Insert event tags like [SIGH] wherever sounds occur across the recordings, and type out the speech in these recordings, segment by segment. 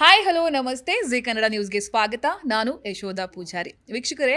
Hi hello ನಮಸ್ತೆ. G Kannada ನ್ಯೂಸ್ಗೆ ಸ್ವಾಗತ. ನಾನು ಯಶೋಧ ಪೂಜಾರಿ. ವೀಕ್ಷಕರೇ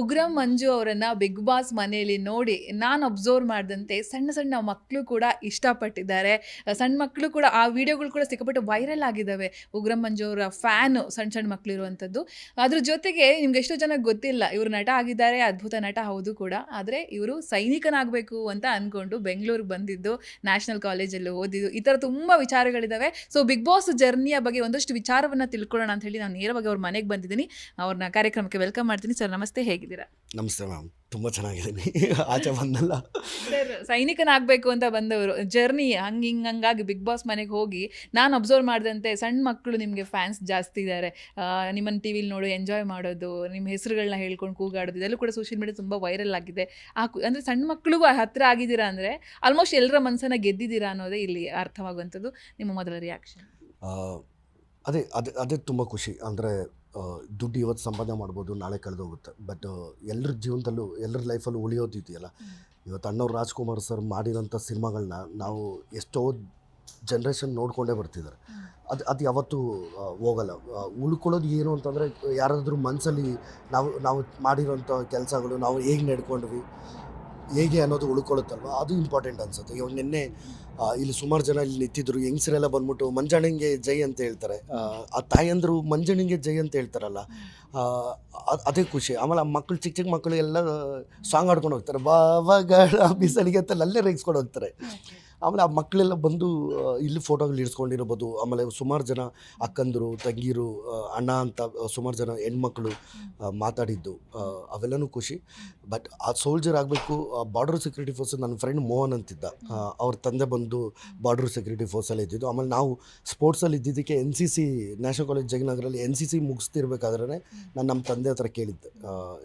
ಉಗ್ರಂ ಮಂಜು ಅವರನ್ನು ಬಿಗ್ ಬಾಸ್ ಮನೆಯಲ್ಲಿ ನೋಡಿ ನಾನು ಅಬ್ಸರ್ವ್ ಮಾಡಿದಂತೆ ಸಣ್ಣ ಸಣ್ಣ ಮಕ್ಕಳು ಕೂಡ ಇಷ್ಟಪಟ್ಟಿದ್ದಾರೆ. ಸಣ್ಣ ಮಕ್ಕಳು ಕೂಡ ಆ ವಿಡಿಯೋಗಳು ಕೂಡ ಸಿಕ್ಕಾಪಟ್ಟೆ ವೈರಲ್ ಆಗಿದ್ದಾವೆ. ಉಗ್ರಂ ಮಂಜು ಅವರ ಫ್ಯಾನು ಸಣ್ಣ ಸಣ್ಣ ಮಕ್ಕಳು ಇರುವಂಥದ್ದು ಅದ್ರ ಜೊತೆಗೆ ನಿಮ್ಗೆ ಎಷ್ಟೋ ಜನ ಗೊತ್ತಿಲ್ಲ, ಇವರು ನಟ ಆಗಿದ್ದಾರೆ, ಅದ್ಭುತ ನಟ ಹೌದು ಕೂಡ. ಆದರೆ ಇವರು ಸೈನಿಕನಾಗಬೇಕು ಅಂತ ಅಂದ್ಕೊಂಡು ಬೆಂಗಳೂರಿಗೆ ಬಂದಿದ್ದು ನ್ಯಾಷನಲ್ ಕಾಲೇಜಲ್ಲಿ ಓದಿದ್ದು. ಈ ಥರ ತುಂಬ ವಿಚಾರಗಳಿದ್ದಾವೆ ಸೊ ಬಿಗ್ ಬಾಸ್ ಜರ್ನಿಯ ಬಗ್ಗೆ ಒಂದಷ್ಟು ವಿಚಾರವನ್ನ ತಿಳ್ಕೊಳ್ಳೋಣ ಅಂತ ಹೇಳಿ ನಾನು ನೇರವಾಗಿ ಅವ್ರ ಮನೆಗೆ ಬಂದಿದ್ದೀನಿ. ಅವ್ರನ್ನ ಕಾರ್ಯಕ್ರಮಕ್ಕೆ ವೆಲ್ಕಮ್ ಮಾಡ್ತೀನಿ. ಸರ್ ನಮಸ್ತೆ ಹೇಗಿದ್ದೀರಾ? ನಮಸ್ತೆ ಮ್ಯಾಮ್ ತುಂಬ ಚೆನ್ನಾಗಿದ್ದೀನಿ. ಆಚೆ ಬಂದಲ್ಲ. ಸರ್ ಸೈನಿಕನಾಗಬೇಕು ಅಂತ ಬಂದವರು. ಜರ್ನಿ ಹಂಗೆ ಹಿಂಗೆ ಹಂಗಾಗಿ ಬಿಗ್ ಬಾಸ್ ಮನೆಗೆ ಹೋಗಿ ನಾನು ಅಬ್ಸರ್ವ್ ಮಾಡಿದಂತೆ ಸಣ್ಣ ಮಕ್ಕಳು ನಿಮಗೆ ಫ್ಯಾನ್ಸ್ ಜಾಸ್ತಿ ಇದ್ದಾರೆ ನಿಮ್ಮನ್ನು ಟಿ ವಿಲಿ ನೋಡು ಎಂಜಾಯ್ ಮಾಡೋದು ನಿಮ್ಮ ಹೆಸರುಗಳನ್ನ ಹೇಳ್ಕೊಂಡು ಕೂಗಾಡೋದು ಇದೆಲ್ಲೂ ಕೂಡ ಸೋಷಿಯಲ್ ಮೀಡಿಯಾ ತುಂಬ ವೈರಲ್ ಆಗಿದೆ. ಆ ಅಂದರೆ ಸಣ್ಣ ಮಕ್ಕಳಿಗೂ ಹತ್ತಿರ ಆಗಿದ್ದೀರಾ ಅಂದರೆ ಆಲ್ಮೋಸ್ಟ್ ಎಲ್ಲರ ಮನಸ್ಸನ್ನು ಗೆದ್ದಿದ್ದೀರಾ ಅನ್ನೋದೇ ಇಲ್ಲಿ ಅರ್ಥವಾಗುವಂಥದ್ದು. ನಿಮ್ಮ ಮೊದಲ ರಿಯಾಕ್ಷನ್ ಅದೇ ಅದೇ ಅದೇ ತುಂಬ ಖುಷಿ. ಅಂದರೆ ದುಡ್ಡು ಇವತ್ತು ಸಂಪಾದನೆ ಮಾಡ್ಬೋದು ನಾಳೆ ಕಳೆದೋಗುತ್ತೆ. ಬಟ್ ಎಲ್ಲರ ಜೀವನದಲ್ಲೂ ಎಲ್ಲರ ಲೈಫಲ್ಲೂ ಉಳಿಯೋದಿದೆಯಲ್ಲ? ಇವತ್ತು ಅಣ್ಣವ್ರು ರಾಜ್ಕುಮಾರ್ ಸರ್ ಮಾಡಿರೋಂಥ ಸಿನಿಮಾಗಳನ್ನ ನಾವು ಎಷ್ಟೋ ಜನ್ರೇಷನ್ ನೋಡ್ಕೊಂಡೇ ಬರ್ತಿದ್ದಾರೆ. ಅದು ಅದು ಯಾವತ್ತೂ ಹೋಗಲ್ಲ. ಉಳ್ಕೊಳ್ಳೋದು ಏನು ಅಂತಂದರೆ ಯಾರಾದರೂ ಮನಸ್ಸಲ್ಲಿ ನಾವು ನಾವು ಮಾಡಿರೋಂಥ ಕೆಲಸಗಳು ನಾವು ಹೇಗೆ ನಡ್ಕೊಂಡ್ವಿ ಹೇಗೆ ಅನ್ನೋದು ಉಳ್ಕೊಳ್ಳುತ್ತಲ್ವ? ಅದು ಇಂಪಾರ್ಟೆಂಟ್ ಅನ್ಸುತ್ತೆ. ಇವಾಗ ನಿನ್ನೆ ಇಲ್ಲಿ ಸುಮಾರು ಜನ ಇಲ್ಲಿ ನಿಂತಿದ್ರು. ಹೆಂಗಸರೆಲ್ಲ ಬಂದ್ಬಿಟ್ಟು ಮಂಜಣ್ಣಂಗೆ ಜೈ ಅಂತ ಹೇಳ್ತಾರೆ. ಆ, ತಾಯಂದರು ಮಂಜಣ್ಣಂಗೆ ಜೈ ಅಂತ ಹೇಳ್ತಾರಲ್ಲ. ಅದೇ ಖುಷಿ. ಆಮೇಲೆ ಆ ಮಕ್ಕಳು ಚಿಕ್ಕ ಚಿಕ್ಕ ಮಕ್ಕಳು ಎಲ್ಲ ಸಾಂಗ್ ಆಡ್ಕೊಂಡು ಹೋಗ್ತಾರೆ. ಬಾವಾಗ ಬಿಸಲಿಗೆ ಅಂತ ಅಲ್ಲೇ ರೇಗಿಸ್ಕೊಂಡು ಹೋಗ್ತಾರೆ. ಆಮೇಲೆ ಆ ಮಕ್ಕಳೆಲ್ಲ ಬಂದು ಇಲ್ಲಿ ಫೋಟೋಗಳು ಇಡ್ಸ್ಕೊಂಡಿರ್ಬೋದು. ಆಮೇಲೆ ಸುಮಾರು ಜನ ಅಕ್ಕಂದರು, ತಂಗೀರು ಅಣ್ಣ ಅಂತ ಸುಮಾರು ಜನ ಹೆಣ್ಮಕ್ಳು ಮಾತಾಡಿದ್ದು. ಅವೆಲ್ಲನೂ ಖುಷಿ. ಬಟ್ ಆ ಸೋಲ್ಜರ್ ಆಗಬೇಕು ಬಾರ್ಡರ್ ಸೆಕ್ಯೂರಿಟಿ ಫೋರ್ಸ್ ನನ್ನ ಫ್ರೆಂಡ್ ಮೋಹನ್ ಅಂತಿದ್ದ. ಅವ್ರ ತಂದೆ ಬಂದು ಬಾರ್ಡರ್ ಸೆಕ್ಯೂರಿಟಿ ಫೋರ್ಸಲ್ಲಿ ಇದ್ದಿದ್ದು. ಆಮೇಲೆ ನಾವು ಸ್ಪೋರ್ಟ್ಸಲ್ಲಿ ಇದ್ದಿದ್ದಕ್ಕೆ N C C, national college ಜಗನಗರಲ್ಲಿ N C C ಮುಗಿಸ್ತಿರ್ಬೇಕಾದ್ರೆ ನಾನು ನಮ್ಮ ತಂದೆ ಹತ್ರ ಕೇಳಿದ್ದೆ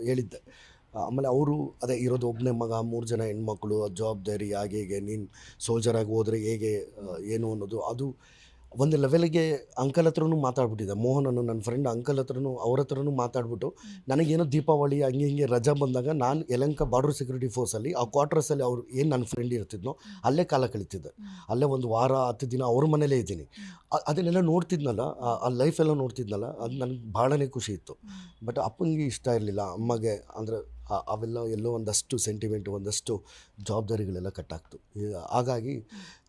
ಹೇಳಿದ್ದೆ. ಆಮೇಲೆ ಅವರು ಅದೇ ಇರೋದು ಒಬ್ಬನೇ ಮಗ ಮೂರು ಜನ ಹೆಣ್ಮಕ್ಳು ಜವಾಬ್ದಾರಿ ಹಾಗೆ ಹೇಗೆ ನೀನು ಸೋಲ್ಜರಾಗಿ ಹೋದರೆ ಹೇಗೆ ಏನು ಅನ್ನೋದು ಅದು ಒಂದು ಲೆವೆಲ್ಗೆ ಅಂಕಲ್ ಹತ್ರನೂ ಮಾತಾಡ್ಬಿಟ್ಟಿದ್ದೆ ಮೋಹನನ್ನು ನನ್ನ ಫ್ರೆಂಡ್ ಅಂಕಲ್ ಹತ್ರನೂ ಅವ್ರ ಹತ್ರನೂ ಮಾತಾಡ್ಬಿಟ್ಟು ನನಗೇನೋ ದೀಪಾವಳಿ ಹಂಗೆ ಹಿಂಗೆ ರಜಾ ಬಂದಾಗ ನಾನು ಯಲಂಕ ಬಾರ್ಡರ್ ಸೆಕ್ಯೂರಿಟಿ ಫೋರ್ಸಲ್ಲಿ ಆ ಕ್ವಾರ್ಟರ್ಸಲ್ಲಿ ಅವ್ರು ಏನು ನನ್ನ ಫ್ರೆಂಡ್ ಇರ್ತಿದ್ನೋ ಅಲ್ಲೇ ಕಾಲ ಕಳೀತಿದ್ದೆ. ಅಲ್ಲೇ ಒಂದು ವಾರ ಹತ್ತು ದಿನ ಅವ್ರ ಮನೇಲೇ ಇದ್ದೀನಿ. ಅದನ್ನೆಲ್ಲ ನೋಡ್ತಿದ್ನಲ್ಲ ಆ- ಲೈಫೆಲ್ಲ ಲೈಫ್ ಎಲ್ಲ ನೋಡ್ತಿದ್ನಲ್ಲ ಅದು ನನಗೆ ಭಾಳನೇ ಖುಷಿ ಇತ್ತು. ಬಟ್ ಅಪ್ಪನಿಗೆ ಇಷ್ಟ ಇರಲಿಲ್ಲ ಅಮ್ಮಗೆ ಅಂದರೆ ಅವೆಲ್ಲ ಎಲ್ಲೋ ಒಂದಷ್ಟು ಸೆಂಟಿಮೆಂಟು ಒಂದಷ್ಟು ಜವಾಬ್ದಾರಿಗಳೆಲ್ಲ ಕಟ್ಟಾಗ್ತು. ಹಾಗಾಗಿ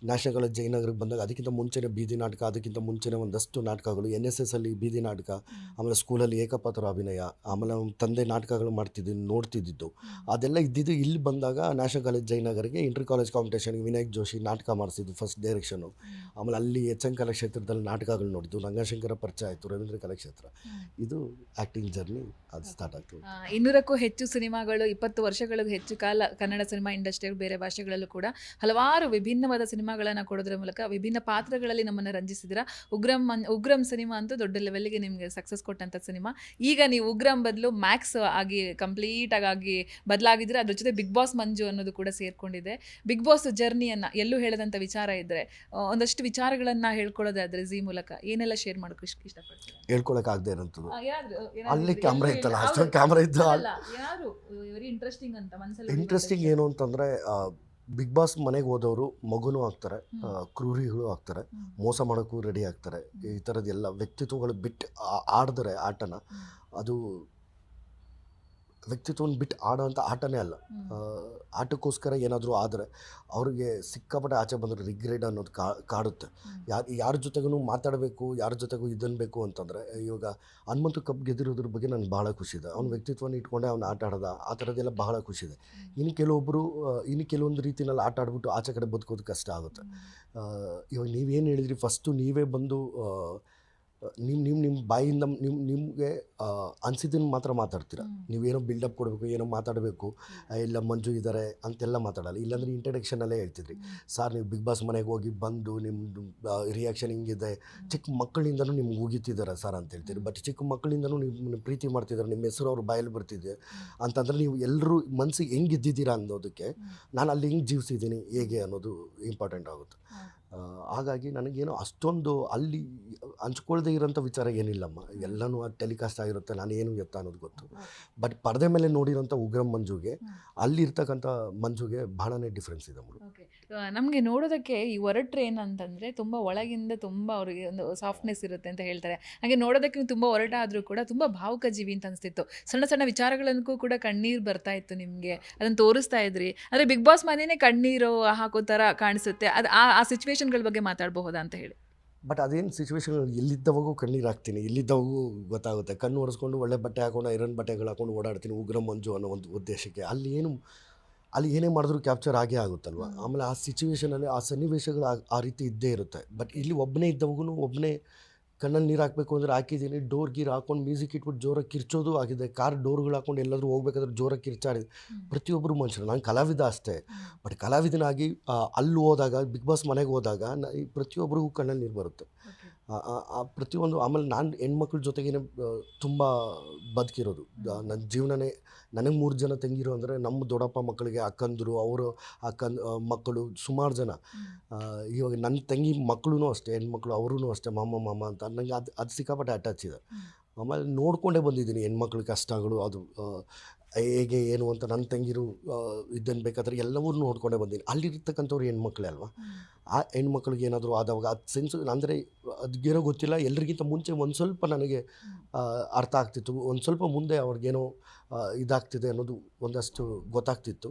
ನ್ಯಾಷನಲ್ ಕಾಲೇಜ್ ಜಯನಗರಕ್ಕೆ ಬಂದಾಗ ಅದಕ್ಕಿಂತ ಮುಂಚೆನೇ ಬೀದಿ ನಾಟಕ ಅದಕ್ಕಿಂತ ಮುಂಚೆನೇ ಒಂದಷ್ಟು ನಾಟಕಗಳು ಎನ್ ಎಸ್ ಎಸ್ ಅಲ್ಲಿ ಬೀದಿ ನಾಟಕ ಆಮೇಲೆ ಸ್ಕೂಲಲ್ಲಿ ಏಕಪಾತ್ರ ಅಭಿನಯ ಆಮೇಲೆ ನಮ್ಮ ತಂದೆ ನಾಟಕಗಳು ಮಾಡ್ತಿದ್ದು ನೋಡ್ತಿದ್ದಿದ್ದು. ಅದೆಲ್ಲ ಇದ್ದಿದ್ದು ಇಲ್ಲಿ ಬಂದಾಗ ನ್ಯಾಷನಲ್ ಕಾಲೇಜ್ ಜಯನಗರಿಗೆ ಇಂಟರ್ ಕಾಲೇಜ್ ಕಾಂಪಿಟೇಷನ್ಗೆ ವಿನಾಯಕ್ ಜೋಶಿ ನಾಟಕ ಮಾಡಿಸಿದ್ದು ಫಸ್ಟ್ ಡೈರೆಕ್ಷನು ಆಮೇಲೆ ಅಲ್ಲಿ ಎಚ್ ಎನ್ ಕಲಾಕ್ಷೇತ್ರದಲ್ಲಿ ನಾಟಕಗಳು ನೋಡಿದ್ದು ರಂಗಶಂಕರ ಪರಿಚಯ ಆಯಿತು ರವೀಂದ್ರ ಕಲಾಕ್ಷೇತ್ರ. ಇದು ಆ್ಯಕ್ಟಿಂಗ್ ಜರ್ನಿ ಅದು ಸ್ಟಾರ್ಟ್ ಆಗ್ತು ಆ, ಇನ್ನೂರಕ್ಕೂ ಹೆಚ್ಚು ಸಿನಿಮಾಗಳು ಇಪ್ಪತ್ತು ವರ್ಷಗಳಿಗೂ ಹೆಚ್ಚು ಕಾಲ ಕನ್ನಡ ಸಿನಿಮಾ ಇಂಡಸ್ಟ್ರಿಯಲ್ಲಿ ಬೇರೆ ಭಾಷೆಗಳಲ್ಲೂ ಕೂಡ ಹಲವಾರು ವಿಭಿನ್ನವಾದ ಸಿನಿಮಾಗಳನ್ನು ಕೊಡೋದ್ರ ಮೂಲಕ ವಿಭಿನ್ನ ಪಾತ್ರಗಳಲ್ಲಿ ನಮ್ಮನ್ನು ರಂಜಿಸಿದ್ರ. ಉಗ್ರಂ ಉಗ್ರಂ ಸಿನಿಮಾ ಅಂತೂ ದೊಡ್ಡ ಲೆವೆಲ್ಗೆ ನಿಮಗೆ ಸಕ್ಸಸ್ ಕೊಟ್ಟಂತ ಸಿನಿಮಾ. ಈಗ ನೀವು ಉಗ್ರಂ ಬದಲು ಮ್ಯಾಕ್ಸ್ ಆಗಿ ಕಂಪ್ಲೀಟ್ ಆಗಿ ಬದಲಾಗಿದ್ರೆ ಅದ್ರ ಜೊತೆ ಬಿಗ್ ಬಾಸ್ ಮಂಜು ಅನ್ನೋದು ಕೂಡ ಸೇರ್ಕೊಂಡಿದೆ. ಬಿಗ್ ಬಾಸ್ ಜರ್ನಿಯನ್ನು ಎಲ್ಲೂ ಹೇಳದಂತ ವಿಚಾರ ಇದ್ದರೆ ಒಂದಷ್ಟು ವಿಚಾರಗಳನ್ನ ಹೇಳ್ಕೊಳ್ಳೋದಾದ್ರೆ ಜೀ ಮೂಲಕ ಏನೆಲ್ಲ ಶೇರ್ ಮಾಡೋಕೆ ಇಷ್ಟ ಇಷ್ಟಪಡ್ತೀರಾ? ಆಗದೇ ಇರೋಂಥದ್ದು. ಅಲ್ಲೇ ಕ್ಯಾಮ್ರಾ ಇತ್ತಲ್ಲ ಅಷ್ಟೊಂದು. ಕ್ಯಾಮ್ರಾ ಇದ್ದು ಅಲ್ಲ, ಯಾರು? ವೆರಿ ಇಂಟ್ರೆಸ್ಟಿಂಗ್ ಅಂತ ಇಂಟ್ರೆಸ್ಟಿಂಗ್ ಏನು ಅಂತಂದರೆ ಬಿಗ್ ಬಾಸ್ ಮನೆಗೆ ಹೋದವರು ಮಗುನೂ ಆಗ್ತಾರೆ ಕ್ರೂರಿಗಳು ಆಗ್ತಾರೆ ಮೋಸ ಮಾಡೋಕ್ಕೂ ರೆಡಿ ಆಗ್ತಾರೆ. ಈ ಥರದ್ದು ಎಲ್ಲ ವ್ಯಕ್ತಿತ್ವಗಳು ಬಿಟ್ಟು ಆಡಿದ್ರೆ ಆಟನ ಅದು ವ್ಯಕ್ತಿತ್ವನ ಬಿಟ್ಟು ಆಡೋಂಥ ಆಟನೇ ಅಲ್ಲ. ಆಟಕ್ಕೋಸ್ಕರ ಏನಾದರೂ ಆದರೆ ಅವ್ರಿಗೆ ಸಿಕ್ಕಾಪಟ್ಟೆ ಆಚೆ ಬಂದರೆ ರಿಗ್ರೆಡ್ ಅನ್ನೋದು ಕಾ ಕಾಡುತ್ತೆ. ಯಾರು ಯಾರ ಜೊತೆಗೂ ಮಾತಾಡಬೇಕು ಯಾರ ಜೊತೆಗೂ ಇದನ್ಬೇಕು ಅಂತಂದರೆ ಇವಾಗ ಹನುಮಂತು ಕಪ್ ಗೆದ್ದಿರೋದ್ರ ಬಗ್ಗೆ ನನಗೆ ಭಾಳ ಖುಷಿ ಇದೆ. ಅವ್ನ ವ್ಯಕ್ತಿತ್ವನ ಇಟ್ಕೊಂಡೆ ಅವ್ನು ಆಟ ಆಡೋದ ಆ ಥರದ್ದೆಲ್ಲ ಬಹಳ ಖುಷಿ ಇದೆ. ಇನ್ನು ಕೆಲವೊಬ್ಬರು ಇನ್ನು ಕೆಲವೊಂದು ರೀತಿಯಲ್ಲಿ ಆಟ ಆಡ್ಬಿಟ್ಟು ಆಚೆ ಕಡೆ ಬದುಕೋದು ಕಷ್ಟ ಆಗುತ್ತೆ. ಇವಾಗ ನೀವೇನು ಹೇಳಿದ್ರಿ ಫಸ್ಟು ನೀವೇ ಬಂದು ನಿಮ್ಮ ನಿಮ್ಮ ನಿಮ್ಮ ಬಾಯಿಂದ ನಿಮ್ಮ ನಿಮಗೆ ಅನಿಸಿದ್ದನ್ನು ಮಾತ್ರ ಮಾತಾಡ್ತೀರ. ನೀವೇನೋ ಬಿಲ್ಡಪ್ ಕೊಡಬೇಕು ಏನೋ ಮಾತಾಡಬೇಕು ಇಲ್ಲ ಮಂಜು ಇದ್ದಾರೆ ಅಂತೆಲ್ಲ ಮಾತಾಡಲ್ಲ. ಇಲ್ಲಾಂದರೆ ಇಂಟ್ರಡಕ್ಷನಲ್ಲೇ ಹೇಳ್ತಿದ್ರಿ. ಸರ್ ನೀವು ಬಿಗ್ ಬಾಸ್ ಮನೆಗೆ ಹೋಗಿ ಬಂದು ನಿಮ್ಮ ರಿಯಾಕ್ಷನ್ ಹಿಂಗಿದೆ? ಚಿಕ್ಕ ಮಕ್ಕಳಿಂದನೂ ನಿಮ್ಗೆ ಹೋಗಿತ್ತಿದ್ದಾರೆ ಸರ್ ಅಂತ ಹೇಳ್ತೀರಿ ಬಟ್ ಚಿಕ್ಕ ಮಕ್ಕಳಿಂದನೂ ನಿಮ್ಮ ಪ್ರೀತಿ ಮಾಡ್ತಿದ್ದಾರೆ ನಿಮ್ಮ ಹೆಸರು ಅವ್ರ ಬಾಯಲ್ಲಿ ಬರ್ತಿದೆ. ಅಂತಂದ್ರೆ ನೀವು ಎಲ್ಲರೂ ಮನಸ್ಸಿಗೆ ಹೆಂಗೆ ಇದ್ದಿದ್ದೀರಾ ಅನ್ನೋದಕ್ಕೆ ನಾನು ಅಲ್ಲಿ ಹೆಂಗೆ ಜೀವಿಸಿದ್ದೀನಿ ಹೇಗೆ ಅನ್ನೋದು ಇಂಪಾರ್ಟೆಂಟ್ ಆಗುತ್ತೆ. ಹಾಗಾಗಿ ನನಗೇನು ಅಷ್ಟೊಂದು ಅಲ್ಲಿ ಹಂಚ್ಕೊಳ್ದೇ ಇರೋಂಥ ವಿಚಾರ ಏನಿಲ್ಲಮ್ಮ. ಎಲ್ಲನೂ ಟೆಲಿಕಾಸ್ಟ್ ಆಗಿರುತ್ತೆ ನಾನು ಏನು ಎತ್ತ ಅನ್ನೋದು ಗೊತ್ತು. ಬಟ್ ಪರದೆ ಮೇಲೆ ನೋಡಿರೋಂಥ ಉಗ್ರಂ ಮಂಜುಗೆ ಅಲ್ಲಿ ಇರ್ತಕ್ಕಂಥ ಮಂಜುಗೆ ಬಹಳನೇ ಡಿಫ್ರೆನ್ಸ್ ಇದೆ ನಮಗೆ ನೋಡೋದಕ್ಕೆ ಈ ಒರಟ್ರೆ ಏನಂತಂದರೆ ತುಂಬ ಒಳಗಿಂದ ತುಂಬ ಅವರಿಗೆ ಒಂದು ಸಾಫ್ಟ್ನೆಸ್ ಇರುತ್ತೆ ಅಂತ ಹೇಳ್ತಾರೆ. ಹಾಗೆ ನೋಡೋದಕ್ಕೆ ತುಂಬ ಒರಟಾದರೂ ಕೂಡ ತುಂಬ ಭಾವುಕ ಜೀವಿ ಅಂತ ಅನಿಸ್ತಿತ್ತು. ಸಣ್ಣ ಸಣ್ಣ ವಿಚಾರಗಳನ್ನೂ ಕೂಡ ಕಣ್ಣೀರು ಬರ್ತಾ ಇತ್ತು ನಿಮಗೆ. ಅದನ್ನು ತೋರಿಸ್ತಾ ಇದ್ರಿ. ಅಂದರೆ ಬಿಗ್ ಬಾಸ್ ಮನೆಯೇ ಕಣ್ಣೀರು ಹಾಕೋ ಥರ ಕಾಣಿಸುತ್ತೆ. ಅದು ಆ ಆ ಸಿಚುವೇಶನ್ಗಳ ಬಗ್ಗೆ ಮಾತಾಡಬಹುದಾ ಅಂತ ಹೇಳಿ. ಬಟ್ ಅದೇನು ಸಿಚುವೇಶನ್ ಎಲ್ಲಿದ್ದವಾಗೂ ಕಣ್ಣಿಗೆ ಹಾಕ್ತೀನಿ ಎಲ್ಲಿದ್ದವಾಗೂ ಗೊತ್ತಾಗುತ್ತೆ. ಕಣ್ಣು ಒರೆಸ್ಕೊಂಡು ಒಳ್ಳೆ ಬಟ್ಟೆ ಹಾಕೊಂಡು ಐರನ್ ಬಟ್ಟೆಗಳು ಹಾಕೊಂಡು ಓಡಾಡ್ತೀನಿ ಉಗ್ರ ಮಂಜು ಅನ್ನೋ ಒಂದು ಉದ್ದೇಶಕ್ಕೆ. ಅಲ್ಲಿ ಏನು ಅಲ್ಲಿ ಏನೇ ಮಾಡಿದ್ರು ಕ್ಯಾಪ್ಚರ್ ಆಗೇ ಆಗುತ್ತಲ್ವ. ಆಮೇಲೆ ಆ ಸಿಚುವೇಶನಲ್ಲಿ ಆ ಸನ್ನಿವೇಶಗಳು ಆ- ಆ ರೀತಿ ಇದ್ದೇ ಇರುತ್ತೆ. ಬಟ್ ಇಲ್ಲಿ ಒಬ್ಬನೇ ಇದ್ದವಾಗೂ ಒಬ್ಬನೇ ಕಣ್ಣಲ್ಲಿ ನೀರು ಹಾಕಬೇಕು ಅಂದರೆ ಹಾಕಿದ್ದೀನಿ. ಡೋರ್ ಗೀರ್ ಹಾಕೊಂಡು ಮ್ಯೂಸಿಕ್ ಇಟ್ಬಿಟ್ಟು ಜೋರಾಗಿ ಕಿರ್ಚೋದು ಆಗಿದೆ. ಕಾರ್ ಡೋರ್ಗಳು ಹಾಕೊಂಡು ಎಲ್ಲಾದರೂ ಹೋಗ್ಬೇಕಾದ್ರೆ ಜೋರಾಗಿ ಕಿರ್ಚಾಡಿದೆ ಪ್ರತಿಯೊಬ್ಬರು ಮನುಷ್ಯರು ನಾನು ಕಲಾವಿದ ಅಷ್ಟೇ. ಬಟ್ ಕಲಾವಿದನಾಗಿ ಅಲ್ಲಿ ಹೋದಾಗ ಬಿಗ್ ಬಾಸ್ ಮನೆಗೆ ಹೋದಾಗ ಪ್ರತಿಯೊಬ್ಬರಿಗೂ ಕಣ್ಣಲ್ಲಿ ನೀರು ಬರುತ್ತೆ. ಆ- ಪ್ರತಿಯೊಂದು ಆಮೇಲೆ ನಾನು ಹೆಣ್ಮಕ್ಳ ಜೊತೆಗೇನೆ ತುಂಬ ಬದುಕಿರೋದು. ನನ್ನ ಜೀವನನೇ ನನಗೆ ಮೂರು ಜನ ತಂಗಿರು ಅಂದರೆ ನಮ್ಮ ದೊಡ್ಡಪ್ಪ ಮಕ್ಕಳಿಗೆ ಅಕ್ಕಂದರು ಅವರು ಅಕ್ಕನ್ ಮಕ್ಕಳು ಸುಮಾರು ಜನ. ಇವಾಗ ನನ್ನ ತಂಗಿ ಮಕ್ಕಳು ಅಷ್ಟೇ ಹೆಣ್ಮಕ್ಳು ಅವರೂ ಅಷ್ಟೇ ಮಾಮ ಮಾಮ ಅಂತ ನನಗೆ ಅದು ಅದು ಸಿಕ್ಕಾಪಟ್ಟೆ ಅಟ್ಯಾಚ್ ಇದೆ ಆಮೇಲೆ ನೋಡಿಕೊಂಡೇ ಬಂದಿದ್ದೀನಿ ಹೆಣ್ಮಕ್ಳ ಕಷ್ಟಗಳು ಅದು ಹೇಗೆ ಏನು ಅಂತ ನನ್ನ ತಂಗಿರು ಇದನ್ನು ಬೇಕಾದ್ರೆ ಎಲ್ಲವೂ ನೋಡ್ಕೊಂಡೇ ಬಂದೀನಿ. ಅಲ್ಲಿರ್ತಕ್ಕಂಥವ್ರು ಹೆಣ್ಮಕ್ಳೇ ಅಲ್ವಾ? ಆ ಹೆಣ್ಮಕ್ಳಿಗೆ ಏನಾದರೂ ಆದವಾಗ ಅದು ಸೆನ್ಸ್ ಅಂದರೆ ಅದಕ್ಕೇನೋ ಗೊತ್ತಿಲ್ಲ ಎಲ್ರಿಗಿಂತ ಮುಂಚೆ ಒಂದು ಸ್ವಲ್ಪ ನನಗೆ ಅರ್ಥ ಆಗ್ತಿತ್ತು. ಒಂದು ಸ್ವಲ್ಪ ಮುಂದೆ ಅವ್ರಿಗೇನೋ ಇದಾಗ್ತಿದೆ ಅನ್ನೋದು ಒಂದಷ್ಟು ಗೊತ್ತಾಗ್ತಿತ್ತು.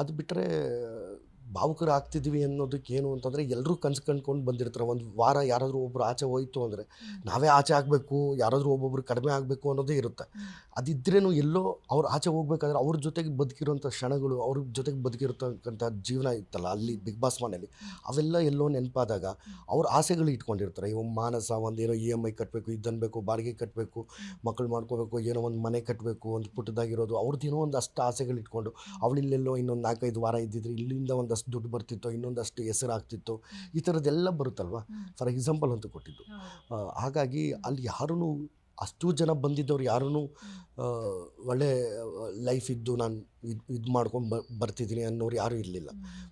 ಅದು ಬಿಟ್ಟರೆ ಭಾವುಕರು ಆಗ್ತಿದ್ವಿ ಅನ್ನೋದಕ್ಕೆ ಏನು ಅಂತಂದರೆ ಎಲ್ಲರೂ ಕನ್ಸು ಕಂಡ್ಕೊಂಡು ಬಂದಿರ್ತಾರೆ. ಒಂದು ವಾರ ಯಾರಾದರೂ ಒಬ್ಬರು ಆಚೆ ಹೋಯಿತು ಅಂದರೆ ನಾವೇ ಆಚೆ ಆಗಬೇಕು ಯಾರಾದರೂ ಒಬ್ಬೊಬ್ರು ಕಡಿಮೆ ಆಗಬೇಕು ಅನ್ನೋದೇ ಇರುತ್ತೆ. ಅದಿದ್ರೇನು ಎಲ್ಲೋ ಅವ್ರು ಆಚೆ ಹೋಗ್ಬೇಕಾದ್ರೆ ಅವ್ರ ಜೊತೆಗೆ ಬದುಕಿರೋಂಥ ಕ್ಷಣಗಳು ಅವ್ರ ಜೊತೆಗೆ ಬದುಕಿರ್ತಕ್ಕಂಥ ಜೀವನ ಇತ್ತಲ್ಲ ಅಲ್ಲಿ ಬಿಗ್ ಬಾಸ್ ಮನೆಯಲ್ಲಿ. ಅವೆಲ್ಲ ಎಲ್ಲೋ ನೆನಪಾದಾಗ ಅವ್ರ ಆಸೆಗಳು ಇಟ್ಕೊಂಡಿರ್ತಾರೆ. ಇವ್ ಮಾನಸ ಒಂದೇನೋ ಇ ಎಂ ಐ ಕಟ್ಟಬೇಕು ಇದ್ದನ್ಬೇಕು ಬಾಡಿಗೆ ಕಟ್ಟಬೇಕು ಮಕ್ಕಳು ಮಾಡ್ಕೋಬೇಕು ಏನೋ ಒಂದು ಮನೆ ಕಟ್ಟಬೇಕು ಒಂದು ಪುಟ್ಟದಾಗಿರೋದು ಅವ್ರದ್ದೇನೋ ಒಂದು ಅಷ್ಟು ಆಸೆಗಳು ಇಟ್ಕೊಂಡು ಅವಳಿಲ್ಲೆಲ್ಲೋ ಇನ್ನೊಂದು ನಾಲ್ಕೈದು ವಾರ ಇದ್ದಿದ್ರೆ ಇಲ್ಲಿಂದ ಒಂದಷ್ಟು ದುಡ್ಡು ಬರ್ತಿತ್ತು ಇನ್ನೊಂದಷ್ಟು ಹೆಸರು ಆಗ್ತಿತ್ತು ಈ ಥರದ್ದೆಲ್ಲ ಬರುತ್ತಲ್ವ? ಫಾರ್ ಎಕ್ಸಾಂಪಲ್ ಅಂತ ಕೊಟ್ಟಿದ್ದು. ಹಾಗಾಗಿ ಅಲ್ಲಿ ಯಾರೂ ಅಷ್ಟು ಜನ ಬಂದಿದ್ದವ್ರು ಯಾರೂ ಒಳ್ಳೆ ಲೈಫ್ ಇದ್ದು ನಾನು ಇದು ಇದು ಮಾಡ್ಕೊಂಡು ಬ ಬರ್ತಿದ್ದೀನಿ ಅನ್ನೋರು ಯಾರೂ ಇರಲಿಲ್ಲ.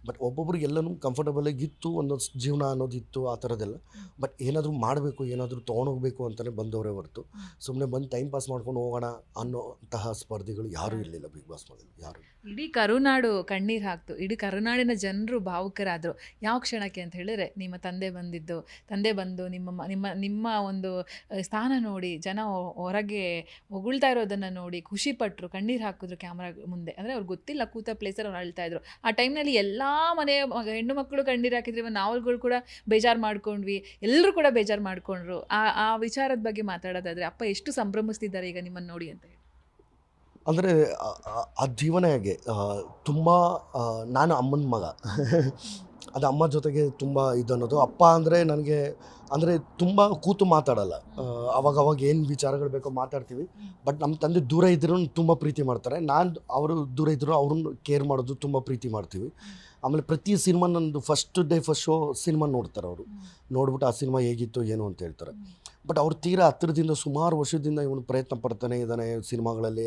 ಬಟ್ ಒಬ್ಬೊಬ್ರಿಗೆ ಎಲ್ಲನೂ ಕಂಫರ್ಟಬಲಾಗಿ ಇತ್ತು ಒಂದೊಂದು ಜೀವನ ಅನ್ನೋದಿತ್ತು ಆ ಥರದ್ದೆಲ್ಲ ಬಟ್ ಏನಾದರೂ ಮಾಡಬೇಕು ಏನಾದರೂ ತೊಗೊಂಡೋಗ್ಬೇಕು ಅಂತಲೇ ಬಂದವರೇ ಹೊರತು. ಸುಮ್ಮನೆ ಬಂದು ಟೈಮ್ ಪಾಸ್ ಮಾಡ್ಕೊಂಡು ಹೋಗೋಣ ಅನ್ನೋಂತಹ ಸ್ಪರ್ಧಿಗಳು ಯಾರೂ ಇರಲಿಲ್ಲ ಬಿಗ್ ಬಾಸ್ ಮನೇಲಿ ಯಾರು ಇಡೀ ಕರುನಾಡು ಕಣ್ಣೀರು ಹಾಕ್ತು. ಇಡೀ ಕರುನಾಡಿನ ಜನರು ಭಾವುಕರಾದರು. ಯಾವ ಕ್ಷಣಕ್ಕೆ ಅಂತ ಹೇಳಿದ್ರೆ ನಿಮ್ಮ ತಂದೆ ಬಂದಿದ್ದು ತಂದೆ ಬಂದು ನಿಮ್ಮ ನಿಮ್ಮ ನಿಮ್ಮ ಒಂದು ಸ್ಥಾನ ನೋಡಿ ಜನ ಹೊರಗೆ ಹೊಗಳ್ತಾ ಇರೋದನ್ನು ನೋಡಿ ಖುಷಿಪಟ್ಟರು ಕಣ್ಣೀರು ಹಾಕಿದ್ರು ಕ್ಯಾಮ್ರಾ ಮುಂದೆ. ಅಂದರೆ ಅವ್ರು ಗೊತ್ತಿಲ್ಲ ಕೂತ ಪ್ಲೇಸಲ್ಲಿ ಅವ್ರು ಅಳ್ತಾ ಇದ್ರು. ಆ ಟೈಮ್ನಲ್ಲಿ ಎಲ್ಲ ಮನೆಯ ಹೆಣ್ಣು ಮಕ್ಕಳು ಕಣ್ಣೀರು ಹಾಕಿದ್ರು ನಾವಲ್ಗಳು ನಾವುಗಳು ಕೂಡ ಬೇಜಾರು ಮಾಡ್ಕೊಂಡ್ವಿ. ಎಲ್ಲರೂ ಕೂಡ ಬೇಜಾರು ಮಾಡ್ಕೊಂಡ್ರು. ಆ ಆ ವಿಚಾರದ ಬಗ್ಗೆ ಮಾತಾಡೋದಾದರೆ ಅಪ್ಪ ಎಷ್ಟು ಸಂಭ್ರಮಿಸ್ತಿದ್ದಾರೆ ಈಗ ನಿಮ್ಮನ್ನು ನೋಡಿ ಅಂತ ಹೇಳಿ. ಅಂದರೆ ಆ ಜೀವನ ಹೇಗೆ? ತುಂಬ ನಾನು ಅಮ್ಮನ ಮಗ. ಅದು ಅಮ್ಮ ಜೊತೆಗೆ ತುಂಬ ಇದು ಅನ್ನೋದು. ಅಪ್ಪ ಅಂದರೆ ನನಗೆ ಅಂದರೆ ತುಂಬ ಕೂತು ಮಾತಾಡಲ್ಲ. ಅವಾಗ ಅವಾಗ ಏನು ವಿಚಾರಗಳು ಬೇಕೋ ಮಾತಾಡ್ತೀವಿ. ಬಟ್ ನಮ್ಮ ತಂದೆ ದೂರ ಇದ್ರೂ ತುಂಬ ಪ್ರೀತಿ ಮಾಡ್ತಾರೆ. ನಾನು ಅವರು ದೂರ ಇದ್ದರೂ ಅವ್ರನ್ನ ಕೇರ್ ಮಾಡೋದು ತುಂಬ ಪ್ರೀತಿ ಮಾಡ್ತೀವಿ. ಆಮೇಲೆ ಪ್ರತಿ ಸಿನಿಮಾ ನಂದು first day first show cinema ನೋಡ್ತಾರೆ ಅವರು. ನೋಡ್ಬಿಟ್ಟು ಆ ಸಿನಿಮಾ ಹೇಗಿತ್ತು, ಏನು ಅಂತ ಹೇಳ್ತಾರೆ. ಬಟ್ ಅವ್ರು ತೀರಾ ಹತ್ತಿರದಿಂದ ಸುಮಾರು ವರ್ಷದಿಂದ ಇವನು ಪ್ರಯತ್ನ ಪಡ್ತಾನೆ ಇದ್ದಾನೆ ಸಿನಿಮಾಗಳಲ್ಲಿ.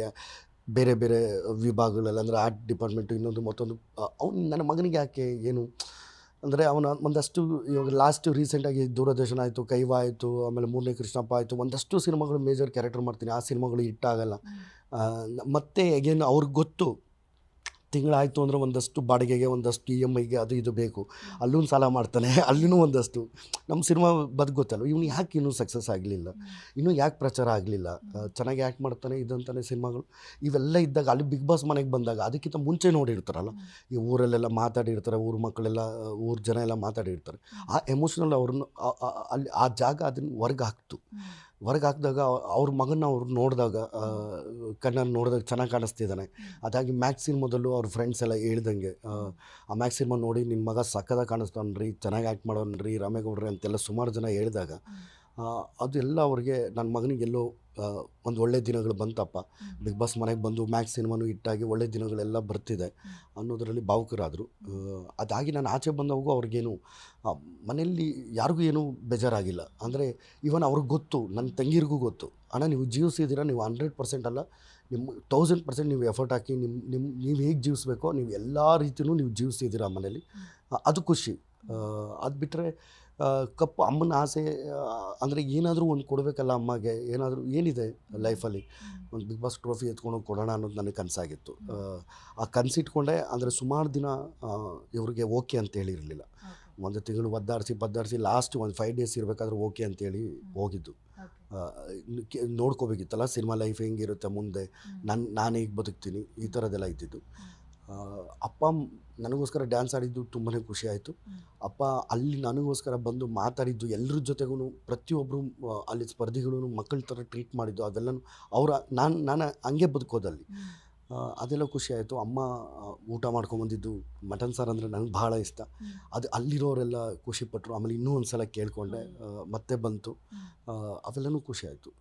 ಬೇರೆ ಬೇರೆ ವಿಭಾಗಗಳಲ್ಲಿ. ಅಂದರೆ ಆರ್ಟ್ ಡಿಪಾರ್ಟ್ಮೆಂಟು ಇನ್ನೊಂದು ಮತ್ತೊಂದು. ಅವ್ನು ನನ್ನ ಮಗನಿಗೆ ಯಾಕೆ ಏನು? ಅಂದರೆ ಅವನ ಒಂದಷ್ಟು ಇವಾಗ ಲಾಸ್ಟ್ ರೀಸೆಂಟಾಗಿ ದೂರದರ್ಶನ ಆಯಿತು ಕೈವ ಆಯಿತು ಆಮೇಲೆ ಮೂರನೇ ಕೃಷ್ಣಪ್ಪ ಆಯಿತು ಒಂದಷ್ಟು ಸಿನಿಮಾಗಳು ಮೇಜರ್ ಕ್ಯಾರೆಕ್ಟರ್ ಮಾಡ್ತೀನಿ. ಆ ಸಿನಿಮಾಗಳು ಹಿಟ್ಟಾಗಲ್ಲ ಮತ್ತೆ ಅಗೇನ್ ಅವ್ರಿಗೆ ಗೊತ್ತು. ತಿಂಗಳಾಯಿತು ಅಂದರೆ ಒಂದಷ್ಟು ಬಾಡಿಗೆಗೆ ಒಂದಷ್ಟು ಇ ಎಂ ಐಗೆ ಅದು ಇದು ಬೇಕು. ಅಲ್ಲೂ ಸಾಲ ಮಾಡ್ತಾನೆ [LAUGHS] ಅಲ್ಲಿನೂ ಒಂದಷ್ಟು. ನಮ್ಮ ಸಿನಿಮಾ ಬದ್ ಗೊತ್ತಲ್ಲ ಇವನು ಯಾಕೆ ಇನ್ನೂ ಸಕ್ಸಸ್ ಆಗಲಿಲ್ಲ? ಇನ್ನೂ ಯಾಕೆ ಪ್ರಚಾರ ಆಗಲಿಲ್ಲ? ಚೆನ್ನಾಗಿ ಯಾಕೆ ಮಾಡ್ತಾನೆ ಇದಂತಾನೆ ಸಿನಿಮಾಗಳು. ಇವೆಲ್ಲ ಇದ್ದಾಗ ಅಲ್ಲಿ ಬಿಗ್ ಬಾಸ್ ಮನೆಗೆ ಬಂದಾಗ ಅದಕ್ಕಿಂತ ಮುಂಚೆ ನೋಡಿರ್ತಾರಲ್ಲ? ಈ ಊರಲ್ಲೆಲ್ಲ ಮಾತಾಡಿರ್ತಾರೆ ಊರ ಮಕ್ಕಳೆಲ್ಲ ಊರ ಜನ ಎಲ್ಲ ಮಾತಾಡಿರ್ತಾರೆ. ಆ ಎಮೋಷ್ನಲ್ ಅವ್ರನ್ನ ಅಲ್ಲಿ ಆ ಜಾಗ ಅದನ್ನು ಹೊರ್ಗೆ ಹಾಕ್ತು. ಹೊರಗೆ ಹಾಕಿದಾಗ ಅವ್ರ ಮಗನ ಅವ್ರು ನೋಡಿದಾಗ ಕಣ್ಣಲ್ಲಿ ನೋಡಿದಾಗ ಚೆನ್ನಾಗಿ ಕಾಣಿಸ್ತಿದ್ದಾನೆ ಅದಾಗಿ ಮ್ಯಾಕ್ಸ್ ಮೊದಲು ಅವ್ರ ಫ್ರೆಂಡ್ಸ್ ಎಲ್ಲ ಹೇಳ್ದಂಗೆ ಆ, ಮ್ಯಾಕ್ಸಿನ್ ಮ್ಯಾಕ್ಸ್ ಸಿನಿಮಾ ನೋಡಿ ನಿಮ್ಮ ಮಗ ಸಕ್ಕದಾಗ ಕಾಣಿಸ್ತಾನ್ರಿ ಚೆನ್ನಾಗಿ ಆ್ಯಕ್ಟ್ ಮಾಡೋನ್ರಿ ರಾಮೇಗೌಡ್ರಿ ಅಂತೆಲ್ಲ ಸುಮಾರು ಜನ ಹೇಳಿದಾಗ ಅದೆಲ್ಲ ಅವ್ರಿಗೆ ನನ್ನ ಮಗನಿಗೆ ಎಲ್ಲೋ ಒಂದು ಒಳ್ಳೆ ದಿನಗಳು ಬಂತಪ್ಪ. ಬಿಗ್ ಬಾಸ್ ಮನೆಗೆ ಬಂದು ಮ್ಯಾಕ್ಸ್ ಸಿನಿಮಾನು ಇಟ್ಟಾಗಿ ಒಳ್ಳೆ ದಿನಗಳೆಲ್ಲ ಬರ್ತಿದೆ ಅನ್ನೋದರಲ್ಲಿ ಭಾವುಕರಾದರು. ಅದಾಗಿ ನಾನು ಆಚೆ ಬಂದವಾಗೂ ಅವ್ರಿಗೇನು ಮನೆಯಲ್ಲಿ ಯಾರಿಗೂ ಏನೂ ಬೇಜಾರಾಗಿಲ್ಲ. ಅಂದರೆ ಈವನ್ ಅವ್ರಿಗೆ ಗೊತ್ತು ನನ್ನ ತಂಗಿರಿಗೂ ಗೊತ್ತು. ಅಣ್ಣ ನೀವು ಜೀವಿಸಿದ್ದೀರಾ ನೀವು ಹಂಡ್ರೆಡ್ ಪರ್ಸೆಂಟ್ ಅಲ್ಲ ನಿಮ್ಮ ತೌಸಂಡ್ ಪರ್ಸೆಂಟ್ ನೀವು ಎಫರ್ಟ್ ಹಾಕಿ ನಿಮ್ಮ ನಿಮ್ಮ ನೀವು ಹೇಗೆ ಜೀವಿಸ್ಬೇಕೋ ನೀವು ಎಲ್ಲ ರೀತಿಯೂ ನೀವು ಜೀವಿಸಿದ್ದೀರಾ ಮನೇಲಿ ಅದು ಖುಷಿ. ಅದು ಬಿಟ್ಟರೆ ಕಪ್ಪು ಅಮ್ಮನ ಆಸೆ ಅಂದರೆ ಏನಾದರೂ ಒಂದು ಕೊಡಬೇಕಲ್ಲ ಅಮ್ಮಗೆ ಏನಾದರೂ ಏನಿದೆ ಲೈಫಲ್ಲಿ? ಒಂದು ಬಿಗ್ ಬಾಸ್ ಟ್ರೋಫಿ ಎತ್ಕೊಂಡು ಕೊಡೋಣ ಅನ್ನೋದು ನನಗೆ ಕನಸಾಗಿತ್ತು. ಆ ಕನಸಿಟ್ಕೊಂಡೆ ಅಂದರೆ ಸುಮಾರು ದಿನ ಇವರಿಗೆ ಓಕೆ ಅಂತ ಹೇಳಿರಲಿಲ್ಲ. ಒಂದು ತಿಂಗಳು ಒದ್ದಾಡಿಸಿ ಬದ್ದಾಡಿಸಿ ಲಾಸ್ಟ್ ಒಂದು ಫೈವ್ ಡೇಸ್ ಇರಬೇಕಾದ್ರೆ ಓಕೆ ಅಂತೇಳಿ ಹೋಗಿದ್ದು. ನೋಡ್ಕೋಬೇಕಿತ್ತಲ್ಲ ಸಿನಿಮಾ ಲೈಫ್ ಹೆಂಗಿರುತ್ತೆ ಮುಂದೆ? ನಾನು ನಾನು ಈಗ ಬದುಕ್ತೀನಿ ಈ ಥರದ್ದೆಲ್ಲ ಇದ್ದಿದ್ದು. ಅಪ್ಪ ನನಗೋಸ್ಕರ ಡ್ಯಾನ್ಸ್ ಆಡಿದ್ದು ತುಂಬಾ ಖುಷಿ ಆಯಿತು. ಅಪ್ಪ ಅಲ್ಲಿ ನನಗೋಸ್ಕರ ಬಂದು ಮಾತಾಡಿದ್ದು ಎಲ್ಲರ ಜೊತೆಗೂ ಪ್ರತಿಯೊಬ್ಬರು ಅಲ್ಲಿ ಸ್ಪರ್ಧಿಗಳು ಮಕ್ಕಳ ಥರ ಟ್ರೀಟ್ ಮಾಡಿದ್ದು ಅದೆಲ್ಲನೂ ಅವರ ನಾನು ನಾನು ಹಂಗೆ ಬದುಕೋದಲ್ಲಿ ಅದೆಲ್ಲ ಖುಷಿ ಆಯಿತು. ಅಮ್ಮ ಊಟ ಮಾಡ್ಕೊಂಬಂದಿದ್ದು ಮಟನ್ ಸಾರು ಅಂದರೆ ನನಗೆ ಭಾಳ ಇಷ್ಟ. ಅದು ಅಲ್ಲಿರೋರೆಲ್ಲ ಖುಷಿಪಟ್ಟರು ಆಮೇಲೆ ಇನ್ನೂ ಒಂದು ಸಲ ಕೇಳಿಕೊಂಡೆ. ಮತ್ತೆ ಬಂತು. ಅವೆಲ್ಲನೂ ಖುಷಿ ಆಯಿತು.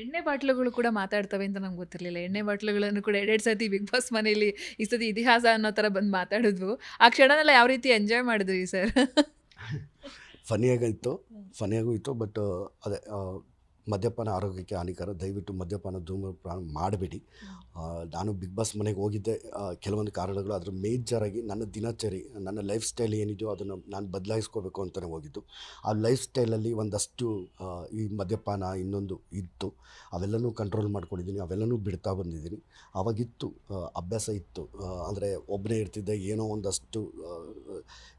ಎಣ್ಣೆ ಬಾಟ್ಲುಗಳು ಕೂಡ ಮಾತಾಡ್ತವೆ ಅಂತ ನಂಗೆ ಗೊತ್ತಿರಲಿಲ್ಲ. ಎಣ್ಣೆ ಬಾಟ್ಲುಗಳನ್ನು ಕೂಡ ಎರಡೆರಡು ಸತಿ ಬಿಗ್ ಬಾಸ್ ಮನೆಯಲ್ಲಿ ಈ ಸತಿ ಇತಿಹಾಸ ಅನ್ನೋ ಥರ ಬಂದು ಮಾತಾಡಿದ್ವು. ಆ ಕ್ಷಣನೆಲ್ಲ ಯಾವ ರೀತಿ ಎಂಜಾಯ್ ಮಾಡಿದ್ರಿ ಸರ್? [LAUGHS] ಫನಿಯಾಗಿತ್ತು ಫನಿಯಾಗೂ ಇತ್ತು. ಬಟ್ ಅದೇ ಮದ್ಯಪಾನ ಆರೋಗ್ಯಕ್ಕೆ ಹಾನಿಕರ. ದಯವಿಟ್ಟು ಮದ್ಯಪಾನ ಧೂಮಪಾನ ಮಾಡಬೇಡಿ. ನಾನು ಬಿಗ್ ಬಾಸ್ ಮನೆಗೆ ಹೋಗಿದ್ದೆ. ಕೆಲವೊಂದು ಕಾರಣಗಳು ಅದರ ಮೇಜರಾಗಿ ನನ್ನ ದಿನಚರಿ ನನ್ನ ಲೈಫ್ ಸ್ಟೈಲ್ ಏನಿದೆಯೋ ಅದನ್ನು ನಾನು ಬದಲಾಯಿಸ್ಕೋಬೇಕು ಅಂತಲೇ ಹೋಗಿದ್ದು. ಆ ಲೈಫ್ ಸ್ಟೈಲಲ್ಲಿ ಒಂದಷ್ಟು ಈ ಮದ್ಯಪಾನ ಇನ್ನೊಂದು ಇತ್ತು. ಅವೆಲ್ಲನೂ ಕಂಟ್ರೋಲ್ ಮಾಡ್ಕೊಂಡಿದ್ದೀನಿ. ಅವೆಲ್ಲನೂ ಬಿಡ್ತಾ ಬಂದಿದ್ದೀನಿ. ಅವಾಗಿತ್ತು ಅಭ್ಯಾಸ ಇತ್ತು. ಅಂದರೆ ಒಬ್ಬನೇ ಇರ್ತಿದ್ದೆ ಏನೋ ಒಂದಷ್ಟು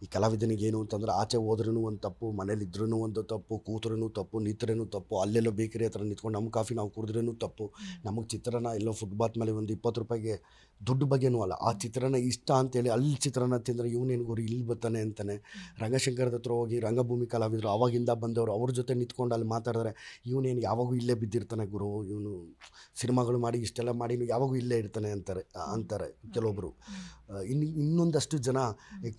ಈ ಕಲಾವಿದನಿಗೆ ಏನು ಅಂತಂದ್ರೆ ಆಚೆ ಹೋದ್ರೂ ಒಂದು ತಪ್ಪು ಮನೇಲಿ ಇದ್ರೂ ಒಂದು ತಪ್ಪು ಕೂತ್ರೂ ತಪ್ಪು ನಿತ್ರೂ ತಪ್ಪು ಅಲ್ಲೆಲ್ಲೋ ಬೇಕರಿ ಹತ್ರ ನಿಂತ್ಕೊಂಡು ನಮ್ಮ ಕಾಫಿ ನಾವು ಕುಡಿದ್ರೂ ತಪ್ಪು. ನಮಗೆ ಚಿತ್ರಾನ್ನ ಎಲ್ಲೋ ಫುಟ್ಬಾತ್ ಮೇಲೆ ಒಂದು ಇಪ್ಪತ್ತು ರೂಪಾಯಿಗೆ ದುಡ್ಡು ಬಗ್ಗೆನೂ ಅಲ್ಲ. ಆ ಚಿತ್ರಾನ್ನ ಇಷ್ಟ ಅಂತೇಳಿ ಅಲ್ಲಿ ಚಿತ್ರಾನ್ನ ತಿಂದರೆ ಇವನೇನು ಗುರು ಇಲ್ಲಿ ಬರ್ತಾನೆ ಅಂತಾನೆ. ರಂಗಶಂಕರದ ಹತ್ರ ಹೋಗಿ ರಂಗಭೂಮಿ ಕಲಾವಿದರು ಅವಾಗಿಂದ ಬಂದವರು ಅವ್ರ ಜೊತೆ ನಿಂತ್ಕೊಂಡು ಅಲ್ಲಿ ಮಾತಾಡಿದ್ರೆ ಇವನೇನು ಯಾವಾಗೂ ಇಲ್ಲೇ ಬಿದ್ದಿರ್ತಾನೆ ಗುರು ಇವನು ಸಿನಿಮಾಗಳು ಮಾಡಿ ಇಷ್ಟೆಲ್ಲ ಮಾಡಿ ಯಾವಾಗೂ ಇಲ್ಲೇ ಇರ್ತಾನೆ ಅಂತಾರೆ ಅಂತಾರೆ ಕೆಲವೊಬ್ಬರು ಇನ್ನು ಇನ್ನೊಂದಷ್ಟು ಜನ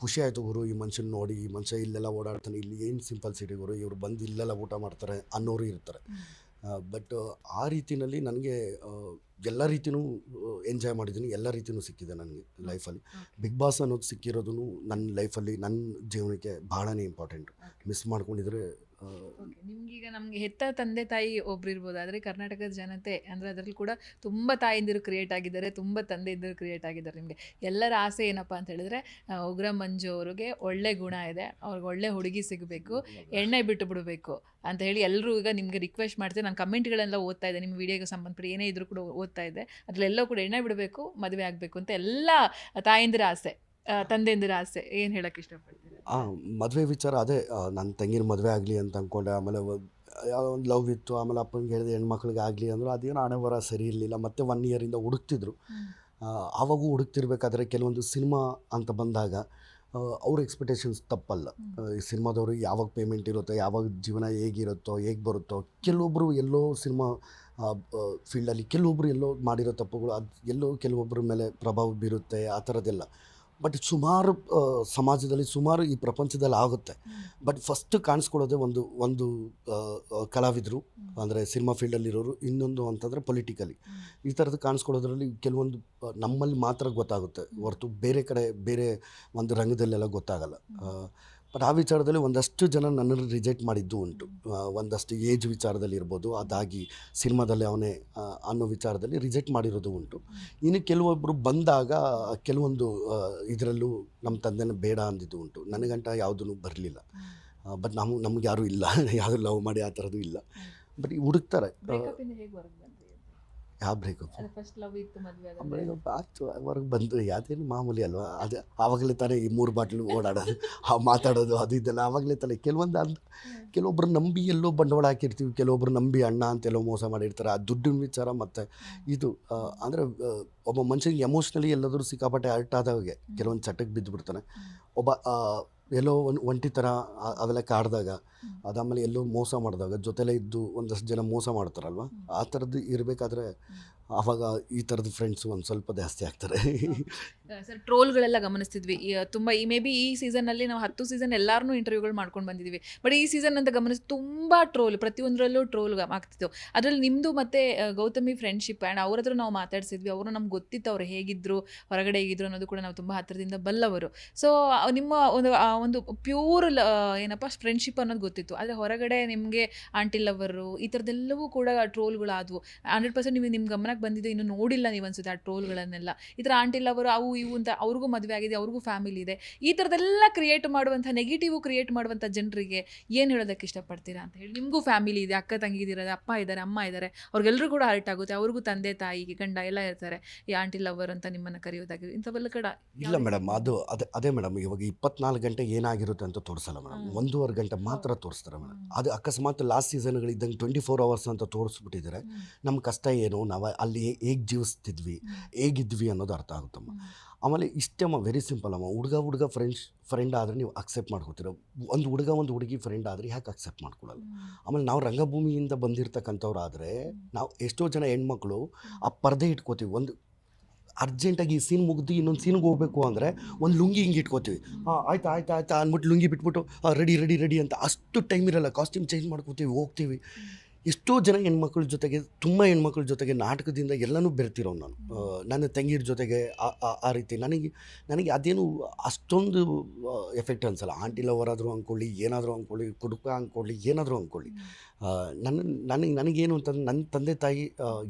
ಖುಷಿ ಆಯಿತು ಗುರು ಈ ಮನುಷ್ಯನ ನೋಡಿ ಈ ಮನುಷ್ಯ ಇಲ್ಲೆಲ್ಲ ಓಡಾಡ್ತಾನೆ ಇಲ್ಲಿ ಏನು ಸಿಂಪಲ್ ಸಿಟಿ ಗುರು ಇವರು ಬಂದು ಇಲ್ಲೆಲ್ಲ ಊಟ ಮಾಡ್ತಾರೆ ಅನ್ನೋರು ಇರ್ತಾರೆ. ಬಟ್ ಆ ರೀತಿನಲ್ಲಿ ನನಗೆ ಎಲ್ಲ ರೀತಿಯೂ ಎಂಜಾಯ್ ಮಾಡಿದ್ದೀನಿ. ಎಲ್ಲ ರೀತಿಯೂ ಸಿಕ್ಕಿದೆ ನನಗೆ ಲೈಫಲ್ಲಿ ಬಿಗ್ ಬಾಸ್ ಅನ್ನೋದು ಸಿಕ್ಕಿರೋದು ನನ್ನ ಲೈಫಲ್ಲಿ ನನ್ನ ಜೀವನಕ್ಕೆ ಭಾಳನೇ ಇಂಪಾರ್ಟೆಂಟ್ ಮಿಸ್ ಮಾಡ್ಕೊಂಡಿದ್ರೆ ನಿಮ್ಗೀಗ ನಮ್ಗೆ ಹೆತ್ತ ತಂದೆ ತಾಯಿ ಒಬ್ರು ಇರ್ಬೋದು ಆದರೆ ಕರ್ನಾಟಕದ ಜನತೆ ಅಂದರೆ ಅದರಲ್ಲಿ ಕೂಡ ತುಂಬ ತಾಯಿಂದಿರು ಕ್ರಿಯೇಟ್ ಆಗಿದ್ದಾರೆ ತುಂಬ ತಂದೆಯಿಂದರು ಕ್ರಿಯೇಟ್ ಆಗಿದ್ದಾರೆ ನಿಮಗೆ. ಎಲ್ಲರ ಆಸೆ ಏನಪ್ಪ ಅಂತ ಹೇಳಿದ್ರೆ ಉಗ್ರ ಮಂಜು ಅವ್ರಿಗೆ ಒಳ್ಳೆ ಗುಣ ಇದೆ ಅವ್ರಿಗೆ ಒಳ್ಳೆ ಹುಡುಗಿ ಸಿಗಬೇಕು ಎಣ್ಣೆ ಬಿಟ್ಟು ಬಿಡಬೇಕು ಅಂತ ಹೇಳಿ ಎಲ್ಲರೂ ಈಗ ನಿಮಗೆ ರಿಕ್ವೆಸ್ಟ್ ಮಾಡ್ತೀನಿ ನಾನು ಕಮೆಂಟ್ಗಳೆಲ್ಲ ಓದ್ತಾ ಇದ್ದೆ ನಿಮ್ಮ ವಿಡಿಯೋಗೆ ಸಂಬಂಧಪಟ್ಟ ಏನೇ ಇದ್ರೂ ಕೂಡ ಓದ್ತಾ ಇದ್ದೆ. ಅದರಲ್ಲೆಲ್ಲೋ ಕೂಡ ಎಣ್ಣೆ ಬಿಡಬೇಕು ಮದುವೆ ಆಗಬೇಕು ಅಂತ ಎಲ್ಲ ತಾಯಿಂದ್ರ ಆಸೆ. ಆ, ತಂದೆಯಂದಿರ ಆಸೆ ಏನು ಹೇಳಕ್ಕೆ ಇಷ್ಟಪಡ್ತೀರಾ? ಆ ಮದುವೆ ವಿಚಾರ ಅದೇ ನನ್ನ ತಂಗಿನ ಮದುವೆ ಆಗಲಿ ಅಂತ ಅಂದ್ಕೊಂಡೆ ಆಮೇಲೆ ಯಾವುದೋ ಒಂದು ಲವ್ ಇತ್ತು ಆಮೇಲೆ ಅಪ್ಪನಿಗೆ ಹೇಳಿದೆ ಹೆಣ್ಮಕ್ಳಿಗೆ ಆಗಲಿ ಅಂದ್ರೆ ಅದೇನೋ ಹಣೆ ಬರ ಸರಿ ಇರಲಿಲ್ಲ ಮತ್ತೆ ಒನ್ ಇಯರಿಂದ ಹುಡುಕ್ತಿದ್ರು. ಆವಾಗೂ ಹುಡುಕ್ತಿರ್ಬೇಕಾದ್ರೆ ಕೆಲವೊಂದು ಸಿನಿಮಾ ಅಂತ ಬಂದಾಗ ಅವ್ರ ಎಕ್ಸ್ಪೆಕ್ಟೇಷನ್ಸ್ ತಪ್ಪಲ್ಲ. ಈ ಸಿನಿಮಾದವರು ಯಾವಾಗ ಪೇಮೆಂಟ್ ಇರುತ್ತೋ ಯಾವಾಗ ಜೀವನ ಹೇಗಿರುತ್ತೋ ಹೇಗೆ ಬರುತ್ತೋ ಕೆಲವೊಬ್ಬರು ಎಲ್ಲೋ ಸಿನಿಮಾ ಫೀಲ್ಡಲ್ಲಿ ಕೆಲವೊಬ್ಬರು ಎಲ್ಲೋ ಮಾಡಿರೋ ತಪ್ಪುಗಳು ಅದು ಎಲ್ಲೋ ಕೆಲವೊಬ್ಬರ ಮೇಲೆ ಪ್ರಭಾವ ಬೀರುತ್ತೆ ಆ ಥರದ್ದೆಲ್ಲ ಬಟ್ ಸುಮಾರು ಸಮಾಜದಲ್ಲಿ ಸುಮಾರು ಈ ಪ್ರಪಂಚದಲ್ಲಿ ಆಗುತ್ತೆ. ಬಟ್ ಫಸ್ಟ್ ಕಾಣಿಸ್ಕೊಳ್ಳೋದೇ ಒಂದು ಒಂದು ಕಲಾವಿದರು ಅಂದರೆ ಸಿನಿಮಾ ಫೀಲ್ಡಲ್ಲಿರೋರು ಇನ್ನೊಂದು ಅಂತಂದರೆ ಪೊಲಿಟಿಕಲಿ ಈ ಥರದ್ದು ಕಾಣಿಸ್ಕೊಳ್ಳೋದ್ರಲ್ಲಿ ಕೆಲವೊಂದು ನಮ್ಮಲ್ಲಿ ಮಾತ್ರ ಗೊತ್ತಾಗುತ್ತೆ. ಹೊರತು ಬೇರೆ ಕಡೆ ಬೇರೆ ಒಂದು ರಂಗದಲ್ಲೆಲ್ಲ ಗೊತ್ತಾಗಲ್ಲ. ಬಟ್ ಆ ವಿಚಾರದಲ್ಲಿ ಒಂದಷ್ಟು ಜನ ನನ್ನನ್ನು ರಿಜೆಕ್ಟ್ ಮಾಡಿದ್ದು ಉಂಟು. ಒಂದಷ್ಟು ಏಜ್ ವಿಚಾರದಲ್ಲಿ ಇರ್ಬೋದು ಅದಾಗಿ ಸಿನಿಮಾದಲ್ಲಿ ಅವನೇ ಅನ್ನೋ ವಿಚಾರದಲ್ಲಿ ರಿಜೆಕ್ಟ್ ಮಾಡಿರೋದು ಉಂಟು. ಇನ್ನು ಕೆಲವೊಬ್ಬರು ಬಂದಾಗ ಕೆಲವೊಂದು ಇದರಲ್ಲೂ ನಮ್ಮ ತಂದೆನ ಬೇಡ ಅಂದಿದ್ದು ಉಂಟು. ನನಗಂಟ ಯಾವುದೂ ಬರಲಿಲ್ಲ. ಬಟ್ ನಾವು ನಮ್ಗೆ ಯಾರೂ ಇಲ್ಲ. [LAUGHS] ಯಾರು ಲವ್ ಮಾಡಿ ಆ ಥರದ್ದು ಇಲ್ಲ. ಬಟ್ ಹುಡುಕ್ತಾರೆ ಬ್ರೇಕಪ್ ಇಂದ ಹೇಗೆ ಹೊರಗೆ ಬಂದ್ರಿ ಯಾವ ಬ್ರೇಕಪ್ ಬ್ರೇಕಪ್ ಹೊರಗೆ ಬಂದು ಯಾವುದೇನು ಮಾಮೂಲಿ ಅಲ್ವಾ? ಅದು ಆವಾಗಲೇ ತಾನೇ ಈ ಮೂರು ಬಾಟ್ಲು ಓಡಾಡೋದು ಆ ಮಾತಾಡೋದು ಅದು ಇದೆಲ್ಲ ಆವಾಗಲೇ ತಾನೇ. ಕೆಲವೊಂದು ಅಂತ ಕೆಲವೊಬ್ರು ನಂಬಿ ಎಲ್ಲೋ ಬಂಡವಾಳ ಹಾಕಿರ್ತೀವಿ ಕೆಲವೊಬ್ರು ನಂಬಿ ಅಣ್ಣ ಅಂತ ಎಲ್ಲೋ ಮೋಸ ಮಾಡಿರ್ತಾರೆ. ಆ ದುಡ್ಡಿನ ವಿಚಾರ ಮತ್ತು ಇದು ಅಂದರೆ ಒಬ್ಬ ಮನುಷ್ಯನಿಗೆ ಎಮೋಷ್ನಲಿ ಎಲ್ಲಾದರೂ ಸಿಕ್ಕಾಪಟ್ಟೆ ಹರ್ಟ್ ಆದಾಗೆ ಕೆಲವೊಂದು ಚಟಕ್ಕೆ ಬಿದ್ದು ಬಿಡ್ತಾನೆ ಒಬ್ಬ ಎಲ್ಲೋ ಒಂದು ಒಂಟಿ ಥರ ಅದೆಲ್ಲ ಅವೆಲ್ಲ ಕಾಡ್ದಾಗ ಅದಾದಮೇಲೆ ಎಲ್ಲೋ ಮೋಸ ಮಾಡಿದಾಗ ಜೊತೆಲೇ ಇದ್ದು ಒಂದಷ್ಟು ಜನ ಮೋಸ ಮಾಡ್ತಾರಲ್ವ? ಆ ಥರದ್ದು ಇರಬೇಕಾದ್ರೆ ಆವಾಗ ಈ ಥರದ ಫ್ರೆಂಡ್ಸು ಒಂದು ಸ್ವಲ್ಪ ಜಾಸ್ತಿ ಆಗ್ತಾರೆ. ಸರ್ ಟ್ರೋಲ್ಗಳೆಲ್ಲ ಗಮನಿಸ್ತಿದ್ವಿ. ತುಂಬ ಈ ಮೇ ಬಿ ಈ ಸೀಸನ್ನಲ್ಲಿ ನಾವು ಹತ್ತು ಸೀಸನ್ ಎಲ್ಲರೂ ಇಂಟರ್ವ್ಯೂಗಳು ಮಾಡ್ಕೊಂಡು ಬಂದಿದ್ದೀವಿ ಬಟ್ ಈ ಸೀಸನ್ ಅಂತ ಗಮನಿಸಿ ತುಂಬ ಟ್ರೋಲ್ ಪ್ರತಿಯೊಂದರಲ್ಲೂ ಟ್ರೋಲ್ ಆಗ್ತಿತ್ತು. ಅದರಲ್ಲಿ ನಿಮ್ಮದು ಮತ್ತು ಗೌತಮಿ ಫ್ರೆಂಡ್ಶಿಪ್ ಆ್ಯಂಡ್ ಅವ್ರ ಹತ್ರ ನಾವು ಮಾತಾಡ್ಸಿದ್ವಿ. ಅವರು ನಮ್ಗೆ ಗೊತ್ತಿತ್ತು ಅವ್ರು ಹೇಗಿದ್ರು ಹೊರಗಡೆ ಹೇಗಿದ್ರು ಅನ್ನೋದು ಕೂಡ ನಾವು ತುಂಬ ಹತ್ತಿರದಿಂದ ಬಲ್ಲವರು. ಸೊ ನಿಮ್ಮ ಒಂದು ಒಂದು ಪ್ಯೂರ್ ಏನಪ್ಪ ಫ್ರೆಂಡ್ಶಿಪ್ ಅನ್ನೋದು ಗೊತ್ತಿತ್ತು. ಆದರೆ ಹೊರಗಡೆ ನಿಮಗೆ ಆಂಟಿ ಲವರು ಈ ಥರದ್ದೆಲ್ಲವೂ ಕೂಡ ಟ್ರೋಲ್ಗಳಾದವು ಹಂಡ್ರೆಡ್ ಪರ್ಸೆಂಟ್ ನೀವು ನಿಮ್ಮ ಗಮನಕ್ಕೆ ಬಂದಿದ್ದು ಇನ್ನು ನೋಡಿಲ್ಲ ನೀವು ಅನ್ಸುತ್ತೆ ಆ ಟ್ರೋಲ್ಗಳನ್ನೆಲ್ಲ ಈ ಥರ ಆಂಟಿ ಲವರು ಅವು ಇವು ಅಂತ ಅವ್ರಿಗೂ ಮದುವೆ ಆಗಿದೆ ಅವ್ರಿಗೂ ಫ್ಯಾಮಿಲಿ ಇದೆ. ಈ ಥರದ್ದೆಲ್ಲ ಕ್ರಿಯೇಟ್ ಮಾಡುವಂಥ ನೆಗೆಟಿವ್ ಕ್ರಿಯೇಟ್ ಮಾಡುವಂಥ ಜನರಿಗೆ ಏನು ಹೇಳೋದಕ್ಕೆ ಇಷ್ಟಪಡ್ತೀರಾ ಅಂತ ಹೇಳಿ. ನಿಮಗೂ ಫ್ಯಾಮಿಲಿ ಇದೆ ಅಕ್ಕ ತಂಗಿ ಇದ್ದಾರೆ ಅಪ್ಪ ಇದ್ದಾರೆ ಅಮ್ಮ ಇದ್ದಾರೆ. ಅವ್ರಿಗೆಲ್ಲರೂ ಕೂಡ ಹರ್ಟ್ ಆಗುತ್ತೆ. ಅವ್ರಿಗೂ ತಂದೆ ತಾಯಿ ಗಂಡ ಎಲ್ಲ ಇರ್ತಾರೆ. ಈ ಆಂಟಿ ಲವರ್ ಅಂತ ನಿಮ್ಮನ್ನು ಕರೆಯೋದಾಗಿದೆ ಇಂಥವೆಲ್ಲ ಕಡ ಇಲ್ಲ ಮೇಡಮ್ ಅದು ಅದೇ ಅದೇ ಮೇಡಮ್ ಇವಾಗ ಇಪ್ಪತ್ನಾಲ್ಕು ಗಂಟೆ ಏನಾಗಿರುತ್ತೆ ಅಂತ ತೋರಿಸಲ್ಲ ಮೇಡಮ್. ಒಂದೂವರೆ ಗಂಟೆ ಮಾತ್ರ ತೋರಿಸ್ತಾರೆ ಮೇಡಮ್ ಅದು ಅಕಸ್ಮಾತ್ ಲಾಸ್ಟ್ ಸೀಸನ್ಗಳಿದ್ದಂಗೆ ಟ್ವೆಂಟಿ ಫೋರ್ ಅವರ್ಸ್ ಅಂತ ತೋರಿಸ್ಬಿಟ್ಟಿದ್ದಾರೆ ನಮ್ಮ ಕಷ್ಟ ಏನು? ನಾವು ಅಲ್ಲಿ ಹೇಗೆ ಜೀವಿಸ್ತಿದ್ವಿ? ಹೇಗಿದ್ವಿ ಅನ್ನೋದು ಅರ್ಥ ಆಗುತ್ತಮ್ಮ. ಆಮೇಲೆ ಇಷ್ಟೇ ಅಮ್ಮ ವೆರಿ ಸಿಂಪಲ್ ಅಮ್ಮ. ಹುಡುಗ ಹುಡುಗ ಫ್ರೆಂಡ್ಸ್ ಫ್ರೆಂಡ್ ಆದರೆ ನೀವು ಅಕ್ಸೆಪ್ಟ್ ಮಾಡ್ಕೋತೀರ. ಒಂದು ಹುಡುಗ ಒಂದು ಹುಡುಗಿ ಫ್ರೆಂಡ್ ಆದರೆ ಯಾಕೆ ಅಕ್ಸೆಪ್ಟ್ ಮಾಡ್ಕೊಳ್ಳಲ್ಲ ಆಮೇಲೆ ನಾವು ರಂಗಭೂಮಿಯಿಂದ ಬಂದಿರತಕ್ಕಂಥವ್ರು ಆದರೆ ನಾವು ಎಷ್ಟೋ ಜನ ಹೆಣ್ಮಕ್ಳು ಆ ಪರ್ದೆ ಇಟ್ಕೋತೀವಿ. ಒಂದು ಅರ್ಜೆಂಟಾಗಿ ಈ ಸೀನ್ ಮುಗಿದು ಇನ್ನೊಂದು ಸೀನ್ಗೆ ಹೋಗಬೇಕು ಅಂದರೆ ಒಂದು ಲುಂಗಿ ಹಿಂಗೆ ಇಟ್ಕೋತೀವಿ. ಹಾಂ, ಆಯ್ತಾ ಆಯ್ತಾ ಆಯ್ತಾ, ಅಂದ್ಬಿಟ್ಟು ಲುಂಗಿ ಬಿಟ್ಬಿಟ್ಟು ರೆಡಿ ರೆಡಿ ರೆಡಿ ಅಂತ ಅಷ್ಟು ಟೈಮ್ ಇರಲ್ಲ. ಕಾಸ್ಟ್ಯೂಮ್ ಚೇಂಜ್ ಮಾಡ್ಕೋತೀವಿ, ಹೋಗ್ತೀವಿ. ಎಷ್ಟೋ ಜನ ಹೆಣ್ಮಕ್ಳ ಜೊತೆಗೆ, ತುಂಬ ಹೆಣ್ಮಕ್ಳ ಜೊತೆಗೆ ನಾಟಕದಿಂದ ಎಲ್ಲನೂ ಬೆರ್ತಿರೋ ನಾನು. ನನ್ನ ತಂಗಿರ ಜೊತೆಗೆ ಆ- ರೀತಿ. ನನಗೆ ನನಗೆ ಅದೇನು ಅಷ್ಟೊಂದು ಎಫೆಕ್ಟ್ ಅನ್ಸಲ್ಲ. ಆಂಟಿ ಲವರ್ ಆದರೂ ಅಂದ್ಕೊಳ್ಳಿ ಏನಾದರೂ ಅಂದ್ಕೊಳ್ಳಿ ಕುಡುಕ ಅಂದ್ಕೊಳ್ಳಿ ಏನಾದರೂ ಅಂದ್ಕೊಳ್ಳಿ ನನ್ನ ನನಗೆ ನನಗೇನು ಅಂತಂದ್ರೆ ನನ್ನ ತಂದೆ ತಾಯಿ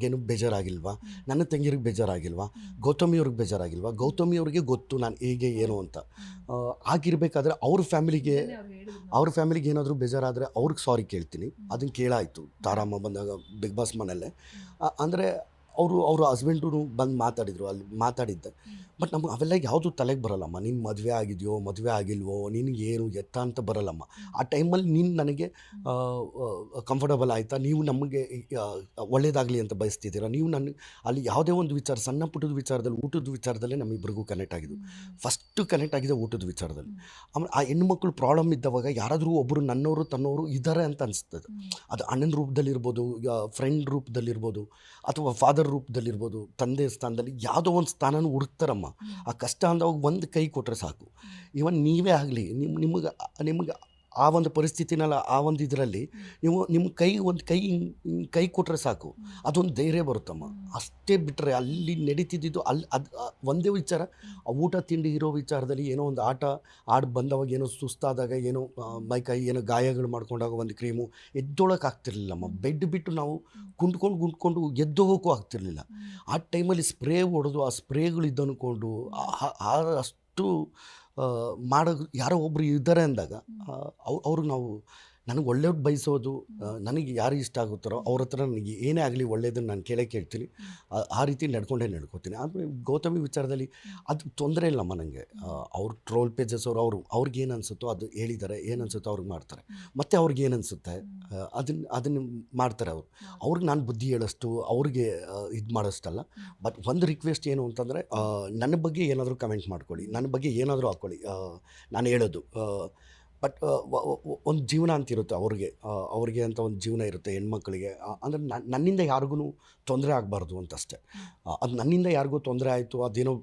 ಏನು ಬೇಜಾರಾಗಿಲ್ವಾ? ನನ್ನ ತಂಗಿಯರಿಗೆ ಬೇಜಾರಾಗಿಲ್ವಾ? ಗೌತಮಿ ಅವ್ರಿಗೆ ಬೇಜಾರಾಗಿಲ್ವಾ? ಗೌತಮಿ ಅವ್ರಿಗೆ ಗೊತ್ತು ನಾನು ಹೇಗೆ ಏನು ಅಂತ. ಆಗಿರಬೇಕಾದ್ರೆ ಆಗಿರ್ಬೇಕಾದ್ರೆ ಅವ್ರ ಫ್ಯಾಮಿಲಿಗೆ ಅವ್ರ ಫ್ಯಾಮಿಲಿಗೆ ಏನಾದರೂ ಬೇಜಾರಾದರೆ ಅವ್ರಿಗೆ ಸಾರಿ ಕೇಳ್ತೀನಿ. ಅದನ್ನು ಕೇಳಾಯಿತು. ತಾರಮ್ಮ ಬಂದಾಗ ಬಿಗ್ ಬಾಸ್ ಮನೆಯಲ್ಲೇ. ಅಂದರೆ ಅವರು ಅವರು ಹಸ್ಬೆಂಡೂ ಬಂದು ಮಾತಾಡಿದರು. ಅಲ್ಲಿ ಮಾತಾಡಿದ್ದೆ. ಬಟ್ ನಮ್ಗೆ ಅವೆಲ್ಲ ಯಾವುದು ತಲೆಗೆ ಬರಲ್ಲಮ್ಮ. ನಿನ್ನ ಮದುವೆ ಆಗಿದೆಯೋ ಮದುವೆ ಆಗಿಲ್ವೋ ನಿನಗೆ ಏನು ಎತ್ತ ಅಂತ ಬರಲ್ಲಮ್ಮ. ಆ ಟೈಮಲ್ಲಿ ನೀನು ನನಗೆ ಕಂಫರ್ಟಬಲ್ ಆಯಿತಾ? ನೀವು ನಮಗೆ ಒಳ್ಳೇದಾಗಲಿ ಅಂತ ಬಯಸ್ತಿದ್ದೀರಾ? ನೀವು ನನಗೆ ಅಲ್ಲಿ ಯಾವುದೇ ಒಂದು ವಿಚಾರ ಸಣ್ಣ ಪುಟ್ಟದ ವಿಚಾರದಲ್ಲಿ ಊಟದ ವಿಚಾರದಲ್ಲೇ ನಮ್ಮಿಬ್ಬರಿಗೂ ಕನೆಕ್ಟ್ ಆಗಿದ್ದು. ಫಸ್ಟು ಕನೆಕ್ಟ್ ಆಗಿದೆ ಊಟದ ವಿಚಾರದಲ್ಲಿ. ಆಮೇಲೆ ಆ ಹೆಣ್ಮಕ್ಳು ಪ್ರಾಬ್ಲಮ್ ಇದ್ದವಾಗ ಯಾರಾದರೂ ಒಬ್ಬರು ನನ್ನವರು ತನ್ನವರು ಇದ್ದಾರೆ ಅಂತ ಅನಿಸ್ತದೆ. ಅದು ಅಣ್ಣನ ರೂಪದಲ್ಲಿರ್ಬೋದು ಫ್ರೆಂಡ್ ರೂಪದಲ್ಲಿರ್ಬೋದು ಅಥವಾ ಫಾದರ್ ರೂಪದಲ್ಲಿರ್ಬೋದು ತಂದೆ ಸ್ಥಾನದಲ್ಲಿ ಯಾವುದೋ ಒಂದು ಸ್ಥಾನನೂ ಹುಡುಕ್ತಾರಮ್ಮ. ಆ ಕಷ್ಟ ಅಂದಾಗ ಒಂದು ಕೈ ಕೊಟ್ಟರೆ ಸಾಕು. ಇವನ್ ನೀವೇ ಆಗಲಿ ನಿಮ್ಮ ನಿಮಗೆ ನಿಮಗೆ ಆ ಒಂದು ಪರಿಸ್ಥಿತಿನಲ್ಲ ಆ ಒಂದು ಇದರಲ್ಲಿ ನೀವು ನಿಮ್ಮ ಕೈ ಒಂದು ಕೈ ಕೈ ಕೊಟ್ಟರೆ ಸಾಕು. ಅದೊಂದು ಧೈರ್ಯ ಬರುತ್ತಮ್ಮ. ಅಷ್ಟೇ ಬಿಟ್ಟರೆ ಅಲ್ಲಿ ನಡೀತಿದ್ದು ಅಲ್ಲಿ ಅದು ಒಂದೇ ವಿಚಾರ. ಆ ಊಟ ತಿಂಡಿ ಇರೋ ವಿಚಾರದಲ್ಲಿ ಏನೋ ಒಂದು ಆಟ ಆಡಿ ಬಂದವಾಗ ಏನೋ ಸುಸ್ತಾದಾಗ ಏನೋ ಮೈ ಕೈ ಏನೋ ಗಾಯಗಳು ಮಾಡ್ಕೊಂಡಾಗ ಒಂದು ಕ್ರೀಮು ಎದ್ದೊಳಕ್ಕೆ ಆಗ್ತಿರ್ಲಿಲ್ಲಮ್ಮ. ಬೆಡ್ ಬಿಟ್ಟು ನಾವು ಕುಂಡ್ಕೊಂಡು ಗುಂಡ್ಕೊಂಡು ಎದ್ದೋಗೋಕ್ಕೂ ಆಗ್ತಿರ್ಲಿಲ್ಲ. ಆ ಟೈಮಲ್ಲಿ ಸ್ಪ್ರೇ ಹೊಡೆದು ಆ ಸ್ಪ್ರೇಗಳು ಇದ್ದನ್ಕೊಂಡು ಅಷ್ಟು ಆ, ಮಾಡೋ ಯಾರೋ ಒಬ್ಬರು ಇದ್ದಾರೆ ಅಂದಾಗ ಅವ್ರು ಅವ್ರಿಗೆ ನಾವು ನನಗೆ ಒಳ್ಳೆಯವ್ರು ಬಯಸೋದು ನನಗೆ ಯಾರು ಇಷ್ಟ ಆಗುತ್ತಾರೋ ಅವ್ರ ಹತ್ರ ನನಗೆ ಏನೇ ಆಗಲಿ ಒಳ್ಳೆಯದನ್ನು ನಾನು ಕೇಳೇ ಕೇಳ್ತೀನಿ. ಆ- ರೀತಿ ನಡ್ಕೊಂಡೇ ನಡ್ಕೋತೀನಿ. ಆದರೆ ಗೌತಮಿ ವಿಚಾರದಲ್ಲಿ ಅದು ತೊಂದರೆ ಇಲ್ಲಮ್ಮ ನನಗೆ ಅವ್ರ ಟ್ರೋಲ್ ಪೇಜಸ್ ಅವರು ಅವರು ಅವ್ರಿಗೆ ಏನು ಅನಿಸುತ್ತೋ ಅದು ಹೇಳಿದ್ದಾರೆ ಏನು ಅನಿಸುತ್ತೋ ಅವ್ರಿಗೆ ಮಾಡ್ತಾರೆ. ಮತ್ತು ಅವ್ರಿಗೆ ಏನು ಅನಿಸುತ್ತೆ? ಅದನ್ನು ಅದನ್ನು ಮಾಡ್ತಾರೆ ಅವರು. ಅವ್ರಿಗೆ ನಾನು ಬುದ್ಧಿ ಹೇಳೋಷ್ಟು ಅವ್ರಿಗೆ ಇದು ಮಾಡೋಷ್ಟಲ್ಲ. ಬಟ್ ಒಂದು ರಿಕ್ವೆಸ್ಟ್ ಏನು ಅಂತಂದರೆ ನನ್ನ ಬಗ್ಗೆ ಏನಾದರೂ ಕಮೆಂಟ್ ಮಾಡ್ಕೊಳ್ಳಿ. ನನ್ನ ಬಗ್ಗೆ ಏನಾದರೂ ಹಾಕ್ಕೊಳ್ಳಿ ನಾನು ಹೇಳೋದು. ಬಟ್ ಒಂದು ಜೀವನ ಅಂತಿರುತ್ತೆ ಅವ್ರಿಗೆ. ಅವ್ರಿಗೆ ಅಂತ ಒಂದು ಜೀವನ ಇರುತ್ತೆ ಹೆಣ್ಮಕ್ಳಿಗೆ. ಅಂದರೆ ನನ್ನಿಂದ ಯಾರಿಗೂ ತೊಂದರೆ ಆಗಬಾರ್ದು ಅಂತಷ್ಟೇ. ಅದು ನನ್ನಿಂದ ಯಾರಿಗೂ ತೊಂದರೆ ಆಯಿತು ಅದೇನೋ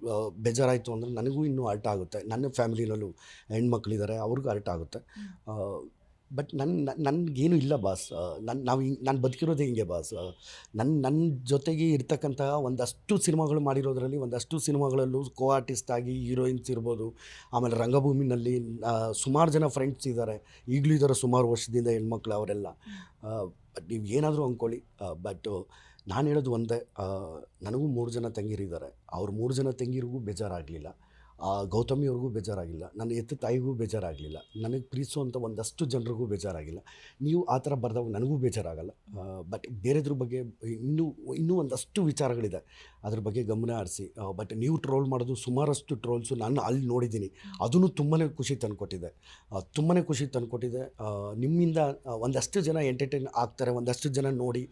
ಬೇಜಾರಾಯಿತು ಅಂದರೆ ನನಗೂ ಇನ್ನೂ ಅರ್ಟ್ ಆಗುತ್ತೆ ನನ್ನ ಫ್ಯಾಮಿಲಿನಲ್ಲೂ ಹೆಣ್ಮಕ್ಳಿದ್ದಾರೆ ಅವ್ರಿಗೂ ಅರ್ಟ್ ಆಗುತ್ತೆ ಬಟ್ ನನ್ನ ನನಗೇನು ಇಲ್ಲ ಬಾಸ್ ನನ್ನ ನಾವು ಹಿಂಗೆ, ನಾನು ಬದುಕಿರೋದು ಹಿಂಗೆ ಬಾಸ್ ನನ್ನ ನನ್ನ ಜೊತೆಗೆ ಇರ್ತಕ್ಕಂತಹ ಒಂದಷ್ಟು ಸಿನಿಮಾಗಳು ಮಾಡಿರೋದ್ರಲ್ಲಿ ಒಂದಷ್ಟು ಸಿನಿಮಾಗಳಲ್ಲೂ ಕೋ ಆರ್ಟಿಸ್ಟ್ ಆಗಿ ಹೀರೋಯಿನ್ಸ್ ಇರ್ಬೋದು. ಆಮೇಲೆ ರಂಗಭೂಮಿನಲ್ಲಿ ಸುಮಾರು ಜನ ಫ್ರೆಂಡ್ಸ್ ಇದ್ದಾರೆ ಈಗಲೂ ಇದ್ದಾರೆ ಸುಮಾರು ವರ್ಷದಿಂದ ಹೆಣ್ಮಕ್ಳು ಅವರೆಲ್ಲ. ಬಟ್ ನೀವು ಏನಾದರೂ ಅಂದ್ಕೊಳ್ಳಿ. ಬಟ್ ನಾನು ಹೇಳೋದು ಒಂದೇ. ನನಗೂ ಮೂರು ಜನ ತಂಗಿರಿದ್ದಾರೆ. ಅವ್ರ ಮೂರು ಜನ ತಂಗಿರಿಗೂ ಬೇಜಾರಾಗಲಿಲ್ಲ. ಗೌತಮಿಯವ್ರಿಗೂ ಬೇಜಾರಾಗಿಲ್ಲ, ನನ್ನ ಎತ್ತು ತಾಯಿಗೂ ಬೇಜಾರಾಗಲಿಲ್ಲ, ನನಗೆ ಪ್ರೀತಿಸುವಂಥ ಒಂದಷ್ಟು ಜನರಿಗೂ ಬೇಜಾರಾಗಿಲ್ಲ. ನೀವು ಆ ಥರ ಬರೆದಾಗ ನನಗೂ ಬೇಜಾರಾಗಲ್ಲ. ಬಟ್ ಬೇರೆದ್ರ ಬಗ್ಗೆ ಇನ್ನೂ ಇನ್ನೂ ಒಂದಷ್ಟು ವಿಚಾರಗಳಿದೆ. ಅದ್ರ ಬಗ್ಗೆ ಗಮನ ಹರಿಸಿ. ಬಟ್ ನೀವು ಟ್ರೋಲ್ ಮಾಡೋದು ಸುಮಾರಷ್ಟು ಟ್ರೋಲ್ಸು ನಾನು ಅಲ್ಲಿ ನೋಡಿದ್ದೀನಿ. ಅದನ್ನು ತುಂಬಾ ಖುಷಿ ತಂದುಕೊಟ್ಟಿದೆ. ತುಂಬಾ ಖುಷಿ ತಂದುಕೊಟ್ಟಿದೆ. ನಿಮ್ಮಿಂದ ಒಂದಷ್ಟು ಜನ ಎಂಟರ್ಟೈನ್ ಆಗ್ತಾರೆ, ಒಂದಷ್ಟು ಜನ ನೋಡಿ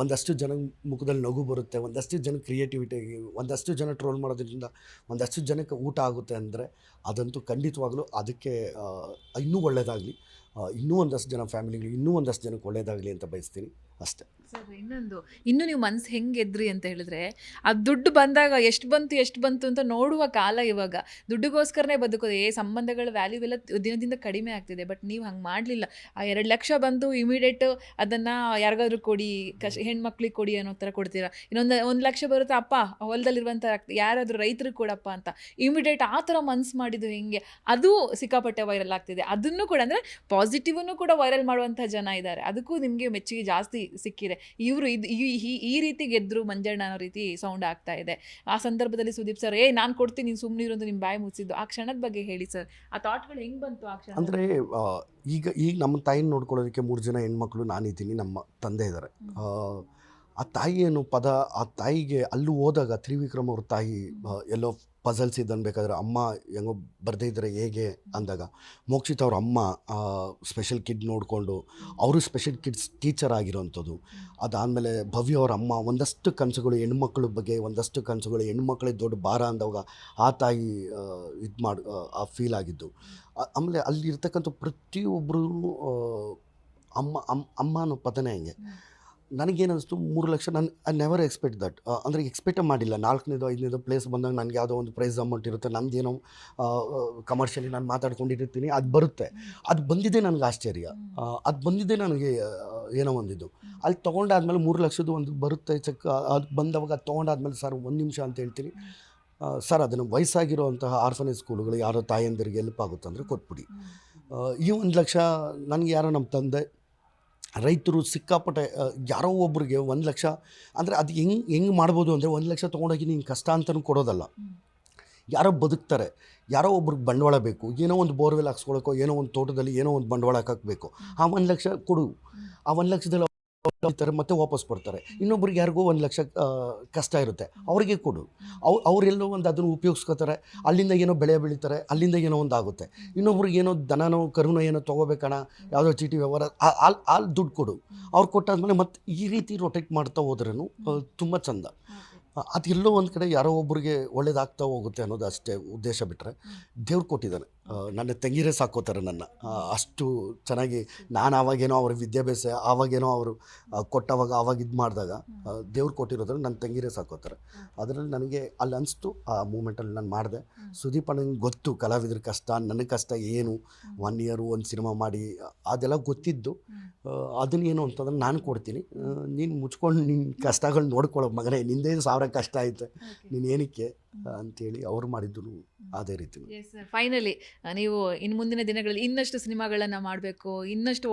ಒಂದಷ್ಟು ಜನ ಮುಖದಲ್ಲಿ ನಗು ಬರುತ್ತೆ, ಒಂದಷ್ಟು ಜನ ಕ್ರಿಯೇಟಿವಿಟಿ ಒಂದಷ್ಟು ಜನ ಟ್ರೋಲ್ ಮಾಡೋದ್ರಿಂದ ಒಂದಷ್ಟು ಜನಕ್ಕೆ ಊಟ ಆಗುತ್ತೆ ಅಂದರೆ ಅದಂತೂ ಖಂಡಿತವಾಗಲೂ ಅದಕ್ಕೆ ಇನ್ನೂ ಒಳ್ಳೆಯದಾಗಲಿ ಇನ್ನೂ ಒಂದಷ್ಟು ಜನ ಫ್ಯಾಮಿಲಿಗಳು ಇನ್ನೂ ಒಂದಷ್ಟು ಜನಕ್ಕೆ ಒಳ್ಳೆಯದಾಗಲಿ ಅಂತ ಬಯಸ್ತೀನಿ. ಅಷ್ಟೇ. ಸರ್, ಇನ್ನೊಂದು. ಇನ್ನು ನೀವು ಮನ್ಸು ಹೆಂಗೆ ಎದ್ರಿ ಅಂತ ಹೇಳಿದ್ರೆ, ಆ ದುಡ್ಡು ಬಂದಾಗ ಎಷ್ಟು ಬಂತು ಎಷ್ಟು ಬಂತು ಅಂತ ನೋಡುವ ಕಾಲ ಇವಾಗ. ದುಡ್ಡುಗೋಸ್ಕರನೇ ಬದುಕೋದು. ಏ, ಸಂಬಂಧಗಳ ವ್ಯಾಲ್ಯೂ ಎಲ್ಲ ದಿನದಿಂದ ಕಡಿಮೆ ಆಗ್ತಿದೆ ಬಟ್ ನೀವು ಹಂಗೆ ಮಾಡಲಿಲ್ಲ. ಆ ಎರಡು ಲಕ್ಷ ಬಂತು ಇಮಿಡಿಯೇಟ್ ಅದನ್ನು ಯಾರಿಗಾದ್ರೂ ಕೊಡಿ ಕಷ್ ಹೆಣ್ಮಕ್ಳಿಗೆ ಕೊಡಿ ಅನ್ನೋ ಥರ ಕೊಡ್ತೀರಾ? ಇನ್ನೊಂದು, ಒಂದು ಲಕ್ಷ ಬರುತ್ತೆ, ಅಪ್ಪ ಹೊಲದಲ್ಲಿರುವಂಥ ಯಾರಾದರೂ ರೈತರಿಗೆ ಕೊಡಪ್ಪ ಅಂತ. ಇಮಿಡಿಯೇಟ್ ಆ ಥರ ಮನ್ಸು ಮಾಡಿದ್ದು ಹೆಂಗೆ? ಅದು ಸಿಕ್ಕಾಪಟ್ಟೆ ವೈರಲ್ ಆಗ್ತಿದೆ. ಅದನ್ನು ಕೂಡ ಅಂದರೆ ಪಾಸಿಟಿವನ್ನು ಕೂಡ ವೈರಲ್ ಮಾಡುವಂಥ ಜನ ಇದ್ದಾರೆ. ಅದಕ್ಕೂ ನಿಮಗೆ ಮೆಚ್ಚುಗೆ ಜಾಸ್ತಿ ಸಿಕ್ಕಿದೆ. ಇವರು ಇದು ಈ- ರೀತಿ ಗೆದ್ರು ಮಂಜಣ್ಣ ಅನ್ನೋ ರೀತಿ ಸೌಂಡ್ ಆಗ್ತಾ ಇದೆ. ಆ ಸಂದರ್ಭದಲ್ಲಿ ಸುದೀಪ್ ಸರ್ ಏ ನಾನು ಕೊಡ್ತೀನಿ ನೀನು ಸುಮ್ಮನೆ ಇರೋದು ನಿಮ್ಮ ಬಾಯಿ ಮುಚ್ಚಿದ್ದು. ಆ ಕ್ಷಣದ ಬಗ್ಗೆ ಹೇಳಿ ಸರ್ ಆ ಥಾಟ್ಗಳು ಹೆಂಗೆ ಬಂತು ಆ ಕ್ಷಣ ಅಂದರೆ ಈಗ ಈಗ ನಮ್ಮ ತಾಯಿನ ನೋಡ್ಕೊಳ್ಳೋದಕ್ಕೆ ಮೂರು ಜನ ಹೆಣ್ಮಕ್ಳು ನಾನಿದ್ದೀನಿ ನಮ್ಮ ತಂದೆ ಇದ್ದಾರೆ. ಆ ತಾಯಿ ಏನು ಪದ ಆ ತಾಯಿಗೆ ಅಲ್ಲೂ ಹೋದಾಗ ತ್ರಿವಿಕ್ರಮ್ ಅವ್ರ ತಾಯಿ ಎಲ್ಲೋ ಪಜಲ್ಸ್ ಇದ್ದನ್ ಬೇಕಾದ್ರೆ ಅಮ್ಮ ಹೆಂಗೋ ಬರದೇ ಇದ್ದರೆ ಹೇಗೆ ಅಂದಾಗ, ಮೋಕ್ಷಿತ್ ಅವ್ರ ಅಮ್ಮ ಸ್ಪೆಷಲ್ ಕಿಡ್ ನೋಡಿಕೊಂಡು ಅವರು ಸ್ಪೆಷಲ್ ಕಿಡ್ಸ್ ಟೀಚರ್ ಆಗಿರೋವಂಥದ್ದು ಅದಾದಮೇಲೆ ಭವ್ಯ ಅವ್ರ ಅಮ್ಮ ಒಂದಷ್ಟು ಕನಸುಗಳು ಹೆಣ್ಮಕ್ಳ ಬಗ್ಗೆ ಒಂದಷ್ಟು ಕನಸುಗಳು ಹೆಣ್ಮಕ್ಳಿಗೆ ದೊಡ್ಡ ಭಾರ ಅಂದಾಗ ಆ ತಾಯಿ ಇದು ಮಾಡಿ, ಆ ಫೀಲ್ ಆಗಿದ್ದು. ಆಮೇಲೆ ಅಲ್ಲಿರ್ತಕ್ಕಂಥ ಪ್ರತಿಯೊಬ್ಬರೂ ಅಮ್ಮ ಅಮ್ಮ ಅಮ್ಮ ಅನ್ನೋ ಪದನೇ ಹಂಗೆ? ನನಗೇನಿಸ್ತು ಮೂರು ಲಕ್ಷ ನಾನು ಐ ನೆವರ್ ಎಕ್ಸ್ಪೆಕ್ಟ್ ದಟ್ ಅಂದರೆ ಎಕ್ಸ್ಪೆಕ್ಟ್ ಮಾಡಿಲ್ಲ. ನಾಲ್ಕನೇದು, ಐದನೇದು ಪ್ಲೇಸ್ ಬಂದಾಗ ನನಗೆ ಯಾವುದೋ ಒಂದು ಪ್ರೈಸ್ ಅಮೌಂಟ್ ಇರುತ್ತೆ. ನಮ್ಮದೇನೋ ಕಮರ್ಷಿಯಲಿ ನಾನು ಮಾತಾಡ್ಕೊಂಡಿರ್ತೀನಿ ಅದು ಬರುತ್ತೆ. ಅದು ಬಂದಿದ್ದೇ ನನಗೆ ಆಶ್ಚರ್ಯ. ಅದು ಬಂದಿದ್ದೇ ನನಗೆ ಏನೋ ಒಂದಿದ್ದು ಅಲ್ಲಿ ತೊಗೊಂಡಾದ್ಮೇಲೆ ಮೂರು ಲಕ್ಷದ್ದು ಒಂದು ಬರುತ್ತೆ ಚೆಕ್. ಅದು ಬಂದವಾಗ ಅದು ತೊಗೊಂಡಾದ್ಮೇಲೆ ಸರ್ ಒಂದು ನಿಮಿಷ ಅಂತ ಹೇಳ್ತೀನಿ. ಸರ್ ಅದನ್ನು ವಯಸ್ಸಾಗಿರುವಂತಹ ಆರ್ಫನೇಜ್ ಸ್ಕೂಲ್ಗಳು ಯಾರೋ ತಾಯಂದಿರಿಗೆ ಹೆಲ್ಪ್ ಆಗುತ್ತೆ ಅಂದರೆ ಕೊಟ್ಬಿಡಿ ಈ ಒಂದು ಲಕ್ಷ ನನಗೆ ಯಾರೋ ನಮ್ಮ ತಂದೆ ರೈತರು ಸಿಕ್ಕಾಪಟ್ಟೆ ಯಾರೋ ಒಬ್ಬರಿಗೆ ಒಂದು ಲಕ್ಷ ಅಂದರೆ ಅದು ಹೆಂಗೆ ಹೆಂಗೆ ಮಾಡ್ಬೋದು ಅಂದರೆ ಒಂದು ಲಕ್ಷ ತೊಗೊಂಡೋಗಿ ನೀನು ಕಷ್ಟ ಅಂತಲೂ ಕೊಡೋದಲ್ಲ. ಯಾರೋ ಬದುಕ್ತಾರೆ ಯಾರೋ ಒಬ್ರಿಗೆ ಬಂಡವಾಳ ಬೇಕು ಏನೋ ಒಂದು ಬೋರ್ವೆಲ್ ಹಾಕ್ಸ್ಕೊಳಕ್ಕೋ ಏನೋ ಒಂದು ತೋಟದಲ್ಲಿ ಏನೋ ಒಂದು ಬಂಡವಾಳ ಹಾಕಬೇಕು ಆ ಒಂದು ಲಕ್ಷ ಕೊಡು. ಆ ಒಂದು ಲಕ್ಷದಲ್ಲಿ ಇರ್ತಾರೆ ಮತ್ತೆ ವಾಪಸ್ ಬರ್ತಾರೆ ಇನ್ನೊಬ್ರಿಗೆ ಯಾರಿಗೋ ಒಂದು ಲಕ್ಷ ಕಷ್ಟ ಇರುತ್ತೆ. ಅವರಿಗೆ ಕೊಡು. ಅವ್, ಅವರೆಲ್ಲೋ ಒಂದು ಅದನ್ನು ಉಪಯೋಗಿಸ್ಕೋತಾರೆ. ಅಲ್ಲಿಂದ ಏನೋ ಬೆಳೆ ಬೆಳೀತಾರೆ. ಅಲ್ಲಿಂದ ಏನೋ ಒಂದು ಆಗುತ್ತೆ. ಇನ್ನೊಬ್ರಿಗೆ ಏನೋ ದನನೋ, ಕರುನೋ ಏನೋ ತೊಗೋಬೇಕಣ, ಯಾವುದೋ ಚೀಟಿ ವ್ಯವಹಾರ ಅಲ್ಲಿ ಅಲ್ಲಿ ದುಡ್ಡು ಕೊಡು. ಅವ್ರು ಕೊಟ್ಟಾದ್ಮೇಲೆ ಮತ್ತೆ ಈ ರೀತಿ ರೊಟೇಟ್ ಮಾಡ್ತಾ ಹೋದ್ರೂ ತುಂಬ ಚಂದ. ಅದೆಲ್ಲೋ ಒಂದು ಕಡೆ ಯಾರೋ ಒಬ್ಬರಿಗೆ ಒಳ್ಳೇದಾಗ್ತಾ ಹೋಗುತ್ತೆ ಅನ್ನೋದು ಅಷ್ಟೇ ಉದ್ದೇಶ ಬಿಟ್ಟರೆ ದೇವ್ರು ಕೊಟ್ಟಿದ್ದಾನೆ. ನನ್ನ ತಂಗಿರೇ ಸಾಕೋತಾರೆ ನನ್ನ. ಅಷ್ಟು ಚೆನ್ನಾಗಿ ನಾನು ಆವಾಗೇನೋ ಅವ್ರ ವಿದ್ಯಾಭ್ಯಾಸ ಆವಾಗೇನೋ ಅವರು ಕೊಟ್ಟವಾಗ ಆವಾಗ ಇದು ಮಾಡಿದಾಗ ದೇವ್ರು ಕೊಟ್ಟಿರೋದ್ರಲ್ಲಿ ನನ್ನ ತಂಗಿರೇ ಸಾಕೋತಾರೆ ಅದರಲ್ಲಿ ನನಗೆ ಅಲ್ಲಿ ಅನಿಸ್ತು ಆ ಮೂಮೆಂಟಲ್ಲಿ ನಾನು ಮಾಡಿದೆ. ಸುದೀಪ್ ನನಗೆ ಗೊತ್ತು ಕಲಾವಿದ್ರ ಕಷ್ಟ ನನಗೆ ಕಷ್ಟ ಏನು ಒನ್ ಇಯರು ಒಂದು ಸಿನಿಮಾ ಮಾಡಿ ಅದೆಲ್ಲ ಗೊತ್ತಿದ್ದು ಅದನ್ನ ಅದನ್ನೇನು ಅಂತಂದ್ರೆ ನಾನು ಕೊಡ್ತೀನಿ. ನೀನು ಮುಚ್ಕೊಂಡು ನಿನ್ನ ಕಷ್ಟಗಳು ನೋಡ್ಕೊಳ್ಳೋ ಮಗನೇ ನಿಂದೇನು ಸಾವಿರ ಕಷ್ಟ ಐತೆ ನೀನು ಏನಕ್ಕೆ? ಅಂತೇಳಿ ಅವರು ಮಾಡಿದ್ರು ಅದೇ ರೀತಿ. ಎಸ್ ಸರ್ ಫೈನಲಿ ನೀವು ಇನ್ನು ಮುಂದಿನ ದಿನಗಳಲ್ಲಿ ಇನ್ನಷ್ಟು ಸಿನಿಮಾಗಳನ್ನು ಮಾಡಬೇಕು ಇನ್ನಷ್ಟು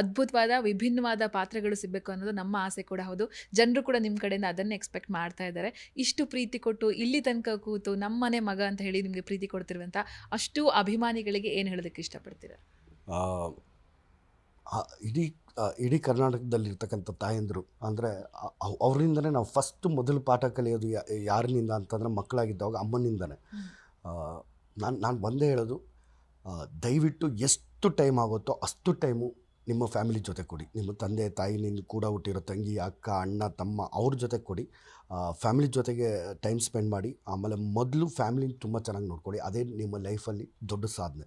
ಅದ್ಭುತವಾದ ವಿಭಿನ್ನವಾದ ಪಾತ್ರಗಳು ಸಿಗಬೇಕು ಅನ್ನೋದು ನಮ್ಮ ಆಸೆ ಕೂಡ ಹೌದು. ಜನರು ಕೂಡ ನಿಮ್ಮ ಕಡೆಯಿಂದ ಅದನ್ನೇ ಎಕ್ಸ್ಪೆಕ್ಟ್ ಮಾಡ್ತಾ ಇದ್ದಾರೆ. ಇಷ್ಟು ಪ್ರೀತಿ ಕೊಟ್ಟು ಇಲ್ಲಿ ತನಕ ಕೂತು ನಮ್ಮನೆ ಮಗ ಅಂತ ಹೇಳಿ ನಿಮಗೆ ಪ್ರೀತಿ ಕೊಡ್ತಿರುವಂಥ ಅಷ್ಟು ಅಭಿಮಾನಿಗಳಿಗೆ ಏನು ಹೇಳೋದಕ್ಕೆ ಇಷ್ಟಪಡ್ತೀರಾ? ಇಡೀ ಇಡೀ ಕರ್ನಾಟಕದಲ್ಲಿರ್ತಕ್ಕಂಥ ತಾಯಂದರು ಅಂದರೆ ಅವರಿಂದನೇ ನಾವು ಫಸ್ಟ್ ಮೊದಲು ಪಾಠ ಕಲಿಯೋದು ಯಾ- ಯಾರಿನಿಂದ ಅಂತಂದರೆ ಮಕ್ಕಳಾಗಿದ್ದಾಗ ಅಮ್ಮನಿಂದನೇ. ನಾನು ನಾನು ಬಂದೇ ಹೇಳೋದು ದಯವಿಟ್ಟು ಎಷ್ಟು ಟೈಮ್ ಆಗುತ್ತೋ ಅಷ್ಟು ಟೈಮು ನಿಮ್ಮ ಫ್ಯಾಮಿಲಿ ಜೊತೆ ಕೊಡಿ. ನಿಮ್ಮ ತಂದೆ ತಾಯಿ ನಿನ್ನ ಕೂಡ ಹುಟ್ಟಿರೋ ತಂಗಿ ಅಕ್ಕ ಅಣ್ಣ ತಮ್ಮ ಅವ್ರ ಜೊತೆ ಕೊಡಿ. ಫ್ಯಾಮಿಲಿ ಜೊತೆಗೆ ಟೈಮ್ ಸ್ಪೆಂಡ್ ಮಾಡಿ ಆಮೇಲೆ ಮೊದಲು ಫ್ಯಾಮಿಲಿನ ತುಂಬ ಚೆನ್ನಾಗಿ ನೋಡ್ಕೊಳ್ಳಿ ಅದೇ ನಿಮ್ಮ ಲೈಫಲ್ಲಿ ದೊಡ್ಡ ಸಾಧನೆ.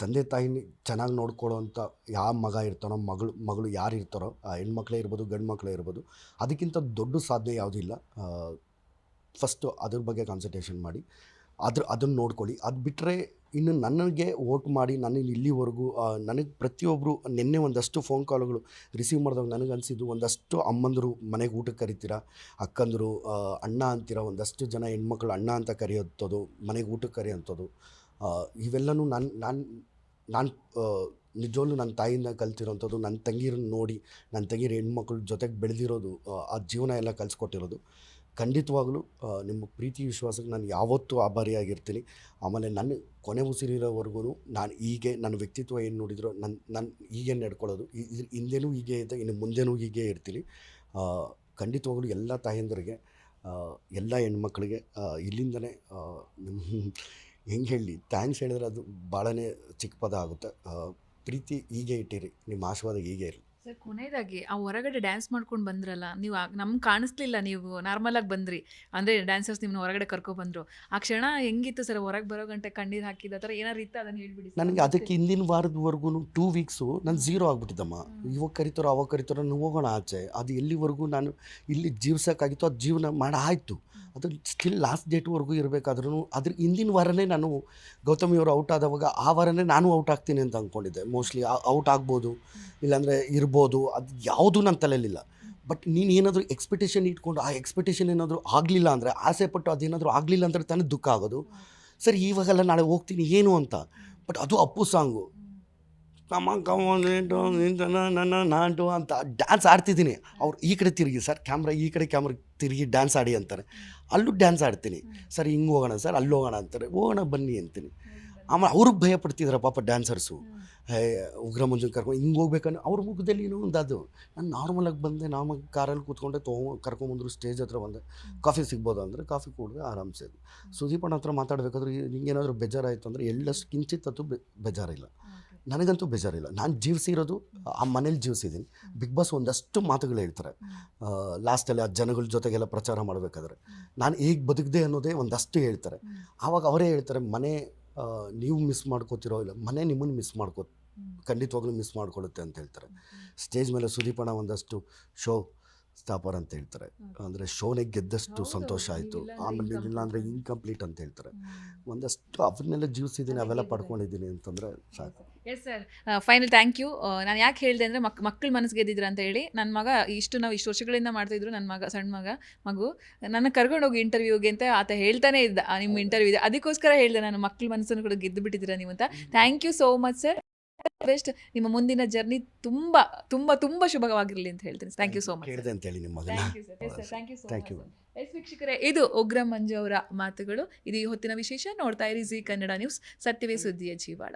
ತಂದೆ ತಾಯಿನ ಚೆನ್ನಾಗಿ ನೋಡ್ಕೊಳ್ಳೋವಂಥ ಯಾವ ಮಗ ಇರ್ತಾನೋ, ಮಗಳು ಮಗಳು ಯಾರು ಇರ್ತಾರೋ ಹೆಣ್ಮಕ್ಳೇ ಇರ್ಬೋದು, ಗಂಡು ಮಕ್ಕಳೇ ಇರ್ಬೋದು, ಅದಕ್ಕಿಂತ ದೊಡ್ಡ ಸಾಧನೆ ಯಾವುದಿಲ್ಲ ಫಸ್ಟು ಅದ್ರ ಬಗ್ಗೆ ಕಾನ್ಸಂಟ್ರೇಷನ್ ಮಾಡಿ, ಅದ್ರ ಅದನ್ನು ನೋಡ್ಕೊಳ್ಳಿ. ಅದು ಬಿಟ್ಟರೆ ಇನ್ನು ನನಗೆ ವೋಟ್ ಮಾಡಿ ನನಗೆ ಇಲ್ಲಿವರೆಗೂ ನನಗೆ ಪ್ರತಿಯೊಬ್ಬರು ನಿನ್ನೆ ಒಂದಷ್ಟು ಫೋನ್ ಕಾಲ್ಗಳು ರಿಸೀವ್ ಮಾಡಿದಾಗ ನನಗೆ ಅನಿಸಿದ್ದು ಒಂದಷ್ಟು ಅಮ್ಮಂದರು ಮನೆಗೆ ಊಟಕ್ಕೆ ಕರಿತೀರಾ, ಅಕ್ಕಂದರು ಅಣ್ಣ ಅಂತೀರ, ಒಂದಷ್ಟು ಜನ ಹೆಣ್ಮಕ್ಳು ಅಣ್ಣ ಅಂತ ಕರೆಯೋಂಥದ್ದು ಮನೆಗೆ ಊಟಕ್ಕೆ ಕರೆಯೋಂಥದ್ದು ಇವೆಲ್ಲನೂ ನಾನು ನಾನು ನಾನು ನಿಜವಲ್ಲೂ ನನ್ನ ತಾಯಿಂದ ಕಲ್ತಿರೋಂಥದ್ದು ನನ್ನ ತಂಗಿರನ್ನ ನೋಡಿ ನನ್ನ ತಂಗಿರ ಹೆಣ್ಮಕ್ಳ ಜೊತೆಗೆ ಬೆಳೆದಿರೋದು, ಆ ಜೀವನ ಎಲ್ಲ ಕಲಿಸ್ಕೊಟ್ಟಿರೋದು. ಖಂಡಿತವಾಗಲೂ ನಿಮ್ಮ ಪ್ರೀತಿ ವಿಶ್ವಾಸಕ್ಕೆ ನಾನು ಯಾವತ್ತೂ ಆಭಾರಿಯಾಗಿರ್ತೀನಿ. ಆಮೇಲೆ ನನ್ನ ಕೊನೆ ಉಸಿರಿರೋವರೆಗೂ ನಾನು ಹೀಗೆ ನನ್ನ ವ್ಯಕ್ತಿತ್ವ ಏನು ನೋಡಿದ್ರೋ ನನ್ನ ನಾನು ಹೀಗೆ ನಡ್ಕೊಳ್ಳೋದು ಇದ್ರ ಹಿಂದೆನೂ ಹೀಗೆ ಇದೆ, ಇನ್ನು ಮುಂದೆನೂ ಹೀಗೆ ಇರ್ತೀನಿ. ಖಂಡಿತವಾಗಲೂ ಎಲ್ಲ ತಾಯಂದರಿಗೆ ಎಲ್ಲ ಹೆಣ್ಮಕ್ಳಿಗೆ ಇಲ್ಲಿಂದಲೇ ಹೆಂಗೆ ಹೇಳಿ ಥ್ಯಾಂಕ್ಸ್ ಹೇಳಿದ್ರೆ ಅದು ಭಾಳನೇ ಚಿಕ್ಕ ಪದ ಆಗುತ್ತೆ. ಪ್ರೀತಿ ಹೀಗೆ ಇಟ್ಟಿರಿ ನಿಮ್ಮ ಆಶೀರ್ವಾದ ಹೀಗೆ ಇರಲಿ. ಸರ್ ಕೊನೆಯದಾಗಿ ಆ ಹೊರಗಡೆ ಡ್ಯಾನ್ಸ್ ಮಾಡ್ಕೊಂಡು ಬಂದ್ರಲ್ಲ ನೀವು ನಮ್ಗೆ ಕಾಣಿಸ್ಲಿಲ್ಲ ನೀವು ನಾರ್ಮಲಾಗಿ ಬಂದ್ರಿ. ಅಂದರೆ ಡ್ಯಾನ್ಸರ್ಸ್ ನಿಮ್ಮನ್ನ ಹೊರಗಡೆ ಕರ್ಕೊಂಡು ಬಂದ್ರು. ಆ ಕ್ಷಣ ಹೆಂಗಿತ್ತು ಸರ್ ಹೊರಗೆ ಬರೋ ಗಂಟೆ ಕಣ್ಣೀರು ಹಾಕಿದ ಥರ ಏನಾರು ಇತ್ತು ಅದನ್ನು ಹೇಳಿಬಿಡಿ. ನನಗೆ ಅದಕ್ಕೆ ಹಿಂದಿನ ವಾರದವರೆಗೂ ಟೂ ವೀಕ್ಸು ನಾನು ಝೀರೋ ಆಗಿಬಿಟ್ಟಿದ್ದಮ್ಮ. ಇವಾಗ ಕರಿತಾರೋ ಅವಾಗ ಕರಿತಾರೋ ನಾನು ಹೋಗೋಣ ಆಚೆ. ಅದು ಎಲ್ಲಿವರೆಗೂ ನಾನು ಇಲ್ಲಿ ಜೀವಿಸೋಕ್ಕಾಗಿತ್ತು ಅದು ಜೀವನ ಮಾಡಿ ಆಯಿತು ಅದು ಸ್ಟಿಲ್ ಲಾಸ್ಟ್ ಡೇಟ್ವರೆಗೂ ಇರಬೇಕಾದ್ರೂ ಅದ್ರ ಹಿಂದಿನ ವಾರನೇ ನಾನು ಗೌತಮಿ ಅವರು ಔಟ್ ಆದವಾಗ ಆ ವಾರನೇ ನಾನು ಔಟ್ ಆಗ್ತೀನಿ ಅಂತ ಅಂದ್ಕೊಂಡಿದ್ದೆ ಮೋಸ್ಟ್ಲಿ ಔಟ್ ಆಗ್ಬೋದು ಇಲ್ಲಾಂದರೆ ಇರ್ಬೋದು ಅದು ಯಾವುದೂ ನನ್ನ ತಲೆಯಲ್ಲಿಲ್ಲ. ಬಟ್ ನೀನು ಏನಾದರೂ ಎಕ್ಸ್ಪೆಕ್ಟೇಷನ್ ಇಟ್ಕೊಂಡು ಆ ಎಕ್ಸ್ಪೆಕ್ಟೇಷನ್ ಏನಾದರೂ ಆಗಲಿಲ್ಲ ಅಂದರೆ ಆಸೆ ಪಟ್ಟು ಅದೇನಾದರೂ ಆಗಲಿಲ್ಲ ಅಂದರೆ ತಾನೇ ದುಃಖ ಆಗೋದು. ಸರಿ ಇವಾಗೆಲ್ಲ ನಾಳೆ ಹೋಗ್ತೀನಿ ಏನು ಅಂತ? ಬಟ್ ಅದು ಅಪ್ಪು ಸಾಂಗು. ಕಮ ನಿಂಟು ನಿಂತನ ನನ್ನ ನಾಂಟು ಅಂತ ಡ್ಯಾನ್ಸ್ ಆಡ್ತಿದ್ದೀನಿ. ಅವ್ರು ಈ ಕಡೆ ತಿರುಗಿ, ಸರ್ ಕ್ಯಾಮ್ರಾ ಈ ಕಡೆ ಕ್ಯಾಮ್ರಾ ತಿರುಗಿ ಡ್ಯಾನ್ಸ್ ಆಡಿ ಅಂತಾರೆ. ಅಲ್ಲೂ ಡ್ಯಾನ್ಸ್ ಆಡ್ತೀನಿ. ಸರ್, ಹಿಂಗೆ ಹೋಗೋಣ, ಸರ್, ಅಲ್ಲಿ ಹೋಗೋಣ ಅಂತಾರೆ. ಹೋಗೋಣ, ಬನ್ನಿ ಅಂತೀನಿ. ಆಮೇಲೆ ಅವ್ರಿಗೆ ಭಯ ಪಡ್ತಿದ್ರು, ಪಾಪ ಡ್ಯಾನ್ಸರ್ಸು ಉಗ್ರ ಮುಂಜಾನೆ ಕರ್ಕೊಂಡು ಹಿಂಗೆ ಹೋಗ್ಬೇಕನ್ನೋ ಅವ್ರ ಮುಖದಲ್ಲಿ ಏನೋ ಒಂದು ಅದು. ನಾನು ನಾರ್ಮಲಾಗಿ ಬಂದೆ ನಾರ್ಮಲ್ ಕಾರಲ್ಲಿ ಕೂತ್ಕೊಂಡೆ ತೊಗೊಂಡು ಕರ್ಕೊಂಬಂದ್ರು ಸ್ಟೇಜ್ ಹತ್ರ ಬಂದೆ. ಕಾಫಿ ಸಿಗ್ಬೋದು ಅಂದರೆ ಕಾಫಿ ಕುಡಿದ್ರೆ ಆರಾಮ್ಸೆ ಸುದೀಪಣ್ಣ ಹತ್ರ ಮಾತಾಡಬೇಕಾದ್ರೆ ನಿಂಗೇನಾದರೂ ಬೇಜಾರಾಯಿತು ಅಂದರೆ ಎಲ್ಲ ಕಿಂಚಿತ್ತು ಬೆ, ಬೇಜಾರಿಲ್ಲ. ನನಗಂತೂ ಬೇಜಾರಿಲ್ಲ. ನಾನು ಜೀವಿಸಿರೋದು ಆ ಮನೇಲಿ ಜೀವಿಸಿದ್ದೀನಿ ಬಿಗ್ ಬಾಸ್ ಒಂದಷ್ಟು ಮಾತುಗಳು ಹೇಳ್ತಾರೆ. ಲಾಸ್ಟಲ್ಲಿ ಆ ಜನಗಳ ಜೊತೆಗೆಲ್ಲ ಪ್ರಚಾರ ಮಾಡಬೇಕಾದ್ರೆ. ನಾನು ಈಗ ಬದುಕಿದೆ ಅನ್ನೋದೇ ಒಂದಷ್ಟು ಹೇಳ್ತಾರೆ. ಆವಾಗ ಅವರೇ ಹೇಳ್ತಾರೆ ಮನೆ ನೀವು ಮಿಸ್ ಮಾಡ್ಕೋತಿರೋ ಇಲ್ಲ ಮನೆ ನಿಮ್ಮನ್ನು ಮಿಸ್ ಮಾಡ್ಕೋ ಖಂಡಿತವಾಗ್ಲೂ ಮಿಸ್ ಮಾಡ್ಕೊಳ್ಳುತ್ತೆ ಅಂತ ಹೇಳ್ತಾರೆ. ಸ್ಟೇಜ್ ಮೇಲೆ ಸುದೀಪಣ್ಣ ಒಂದಷ್ಟು ಶೋ ಸ್ಟಾಪರ್ ಅಂತ ಹೇಳ್ತಾರೆ. ಅಂದರೆ ಶೋನೇ ಗೆದ್ದಷ್ಟು ಸಂತೋಷ ಆಯಿತು. ಆಮೇಲೆ ಇಲ್ಲ ಅಂದರೆ ಇನ್ಕಂಪ್ಲೀಟ್ ಅಂತ ಹೇಳ್ತಾರೆ. ಒಂದಷ್ಟು ಅವನ್ನೆಲ್ಲ ಜೀವಿಸಿದ್ದೀನಿ ಅವೆಲ್ಲ ಪಡ್ಕೊಂಡಿದ್ದೀನಿ ಅಂತಂದರೆ ಸಾಕು. Yes sir final thank you ನಾನು ಯಾಕೆ ಹೇಳಿದೆ ಅಂದರೆ ಮಕ್ ಮಕ್ಕಳ ಮನಸ್ಸು ಗೆದ್ದಿದ್ರು ಅಂತ ಹೇಳಿ ನನ್ನ ಮಗ ಇಷ್ಟು ನಾವು ಇಷ್ಟು ವರ್ಷಗಳಿಂದ ಮಾಡ್ತಿದ್ರು ನನ್ನ ಮಗ ಸಣ್ಣ ಮಗ ಮಗು. ನನ್ನ ಕರ್ಕೊಂಡು ಹೋಗಿ ಇಂಟರ್ವ್ಯೂಗೆ ಅಂತ ಆತ ಹೇಳ್ತಾನೆ ಇದ್ದ ನಿಮ್ಮ ಇಂಟರ್ವ್ಯೂ ಇದೆ ಅದಕ್ಕೋಸ್ಕರ ಹೇಳಿದೆ ನಾನು ಮಕ್ಕಳ ಮನಸ್ಸನ್ನು ಕೂಡ ಗೆದ್ದು ಬಿಟ್ಟಿದ್ದೀರಾ ನೀವು ಅಂತ. Thank you so much sir best ನಿಮ್ಮ ಮುಂದಿನ ಜರ್ನಿ ತುಂಬಾ ತುಂಬಾ ತುಂಬಾ ಶುಭವಾಗಿರಲಿ ಅಂತ ಹೇಳ್ತೀನಿ. ಥ್ಯಾಂಕ್ ಯು ಸೋ ಮಚ್ ಅಂತ ಹೇಳಿ ನಿಮ್ಮ thank you yes thank you ವೀಕ್ಷಕರೇ ಇದು ಉಗ್ರ ಮಂಜು ಅವರ ಮಾತುಗಳು. ಇದು ಈ ಹೊತ್ತಿನ ವಿಶೇಷ ನೋಡ್ತಾ ಇರಿ ಜಿ ಕನ್ನಡ ನ್ಯೂಸ್. ಸತ್ಯವೇ ಸುದ್ದಿಯ ಜೀವಾಳ.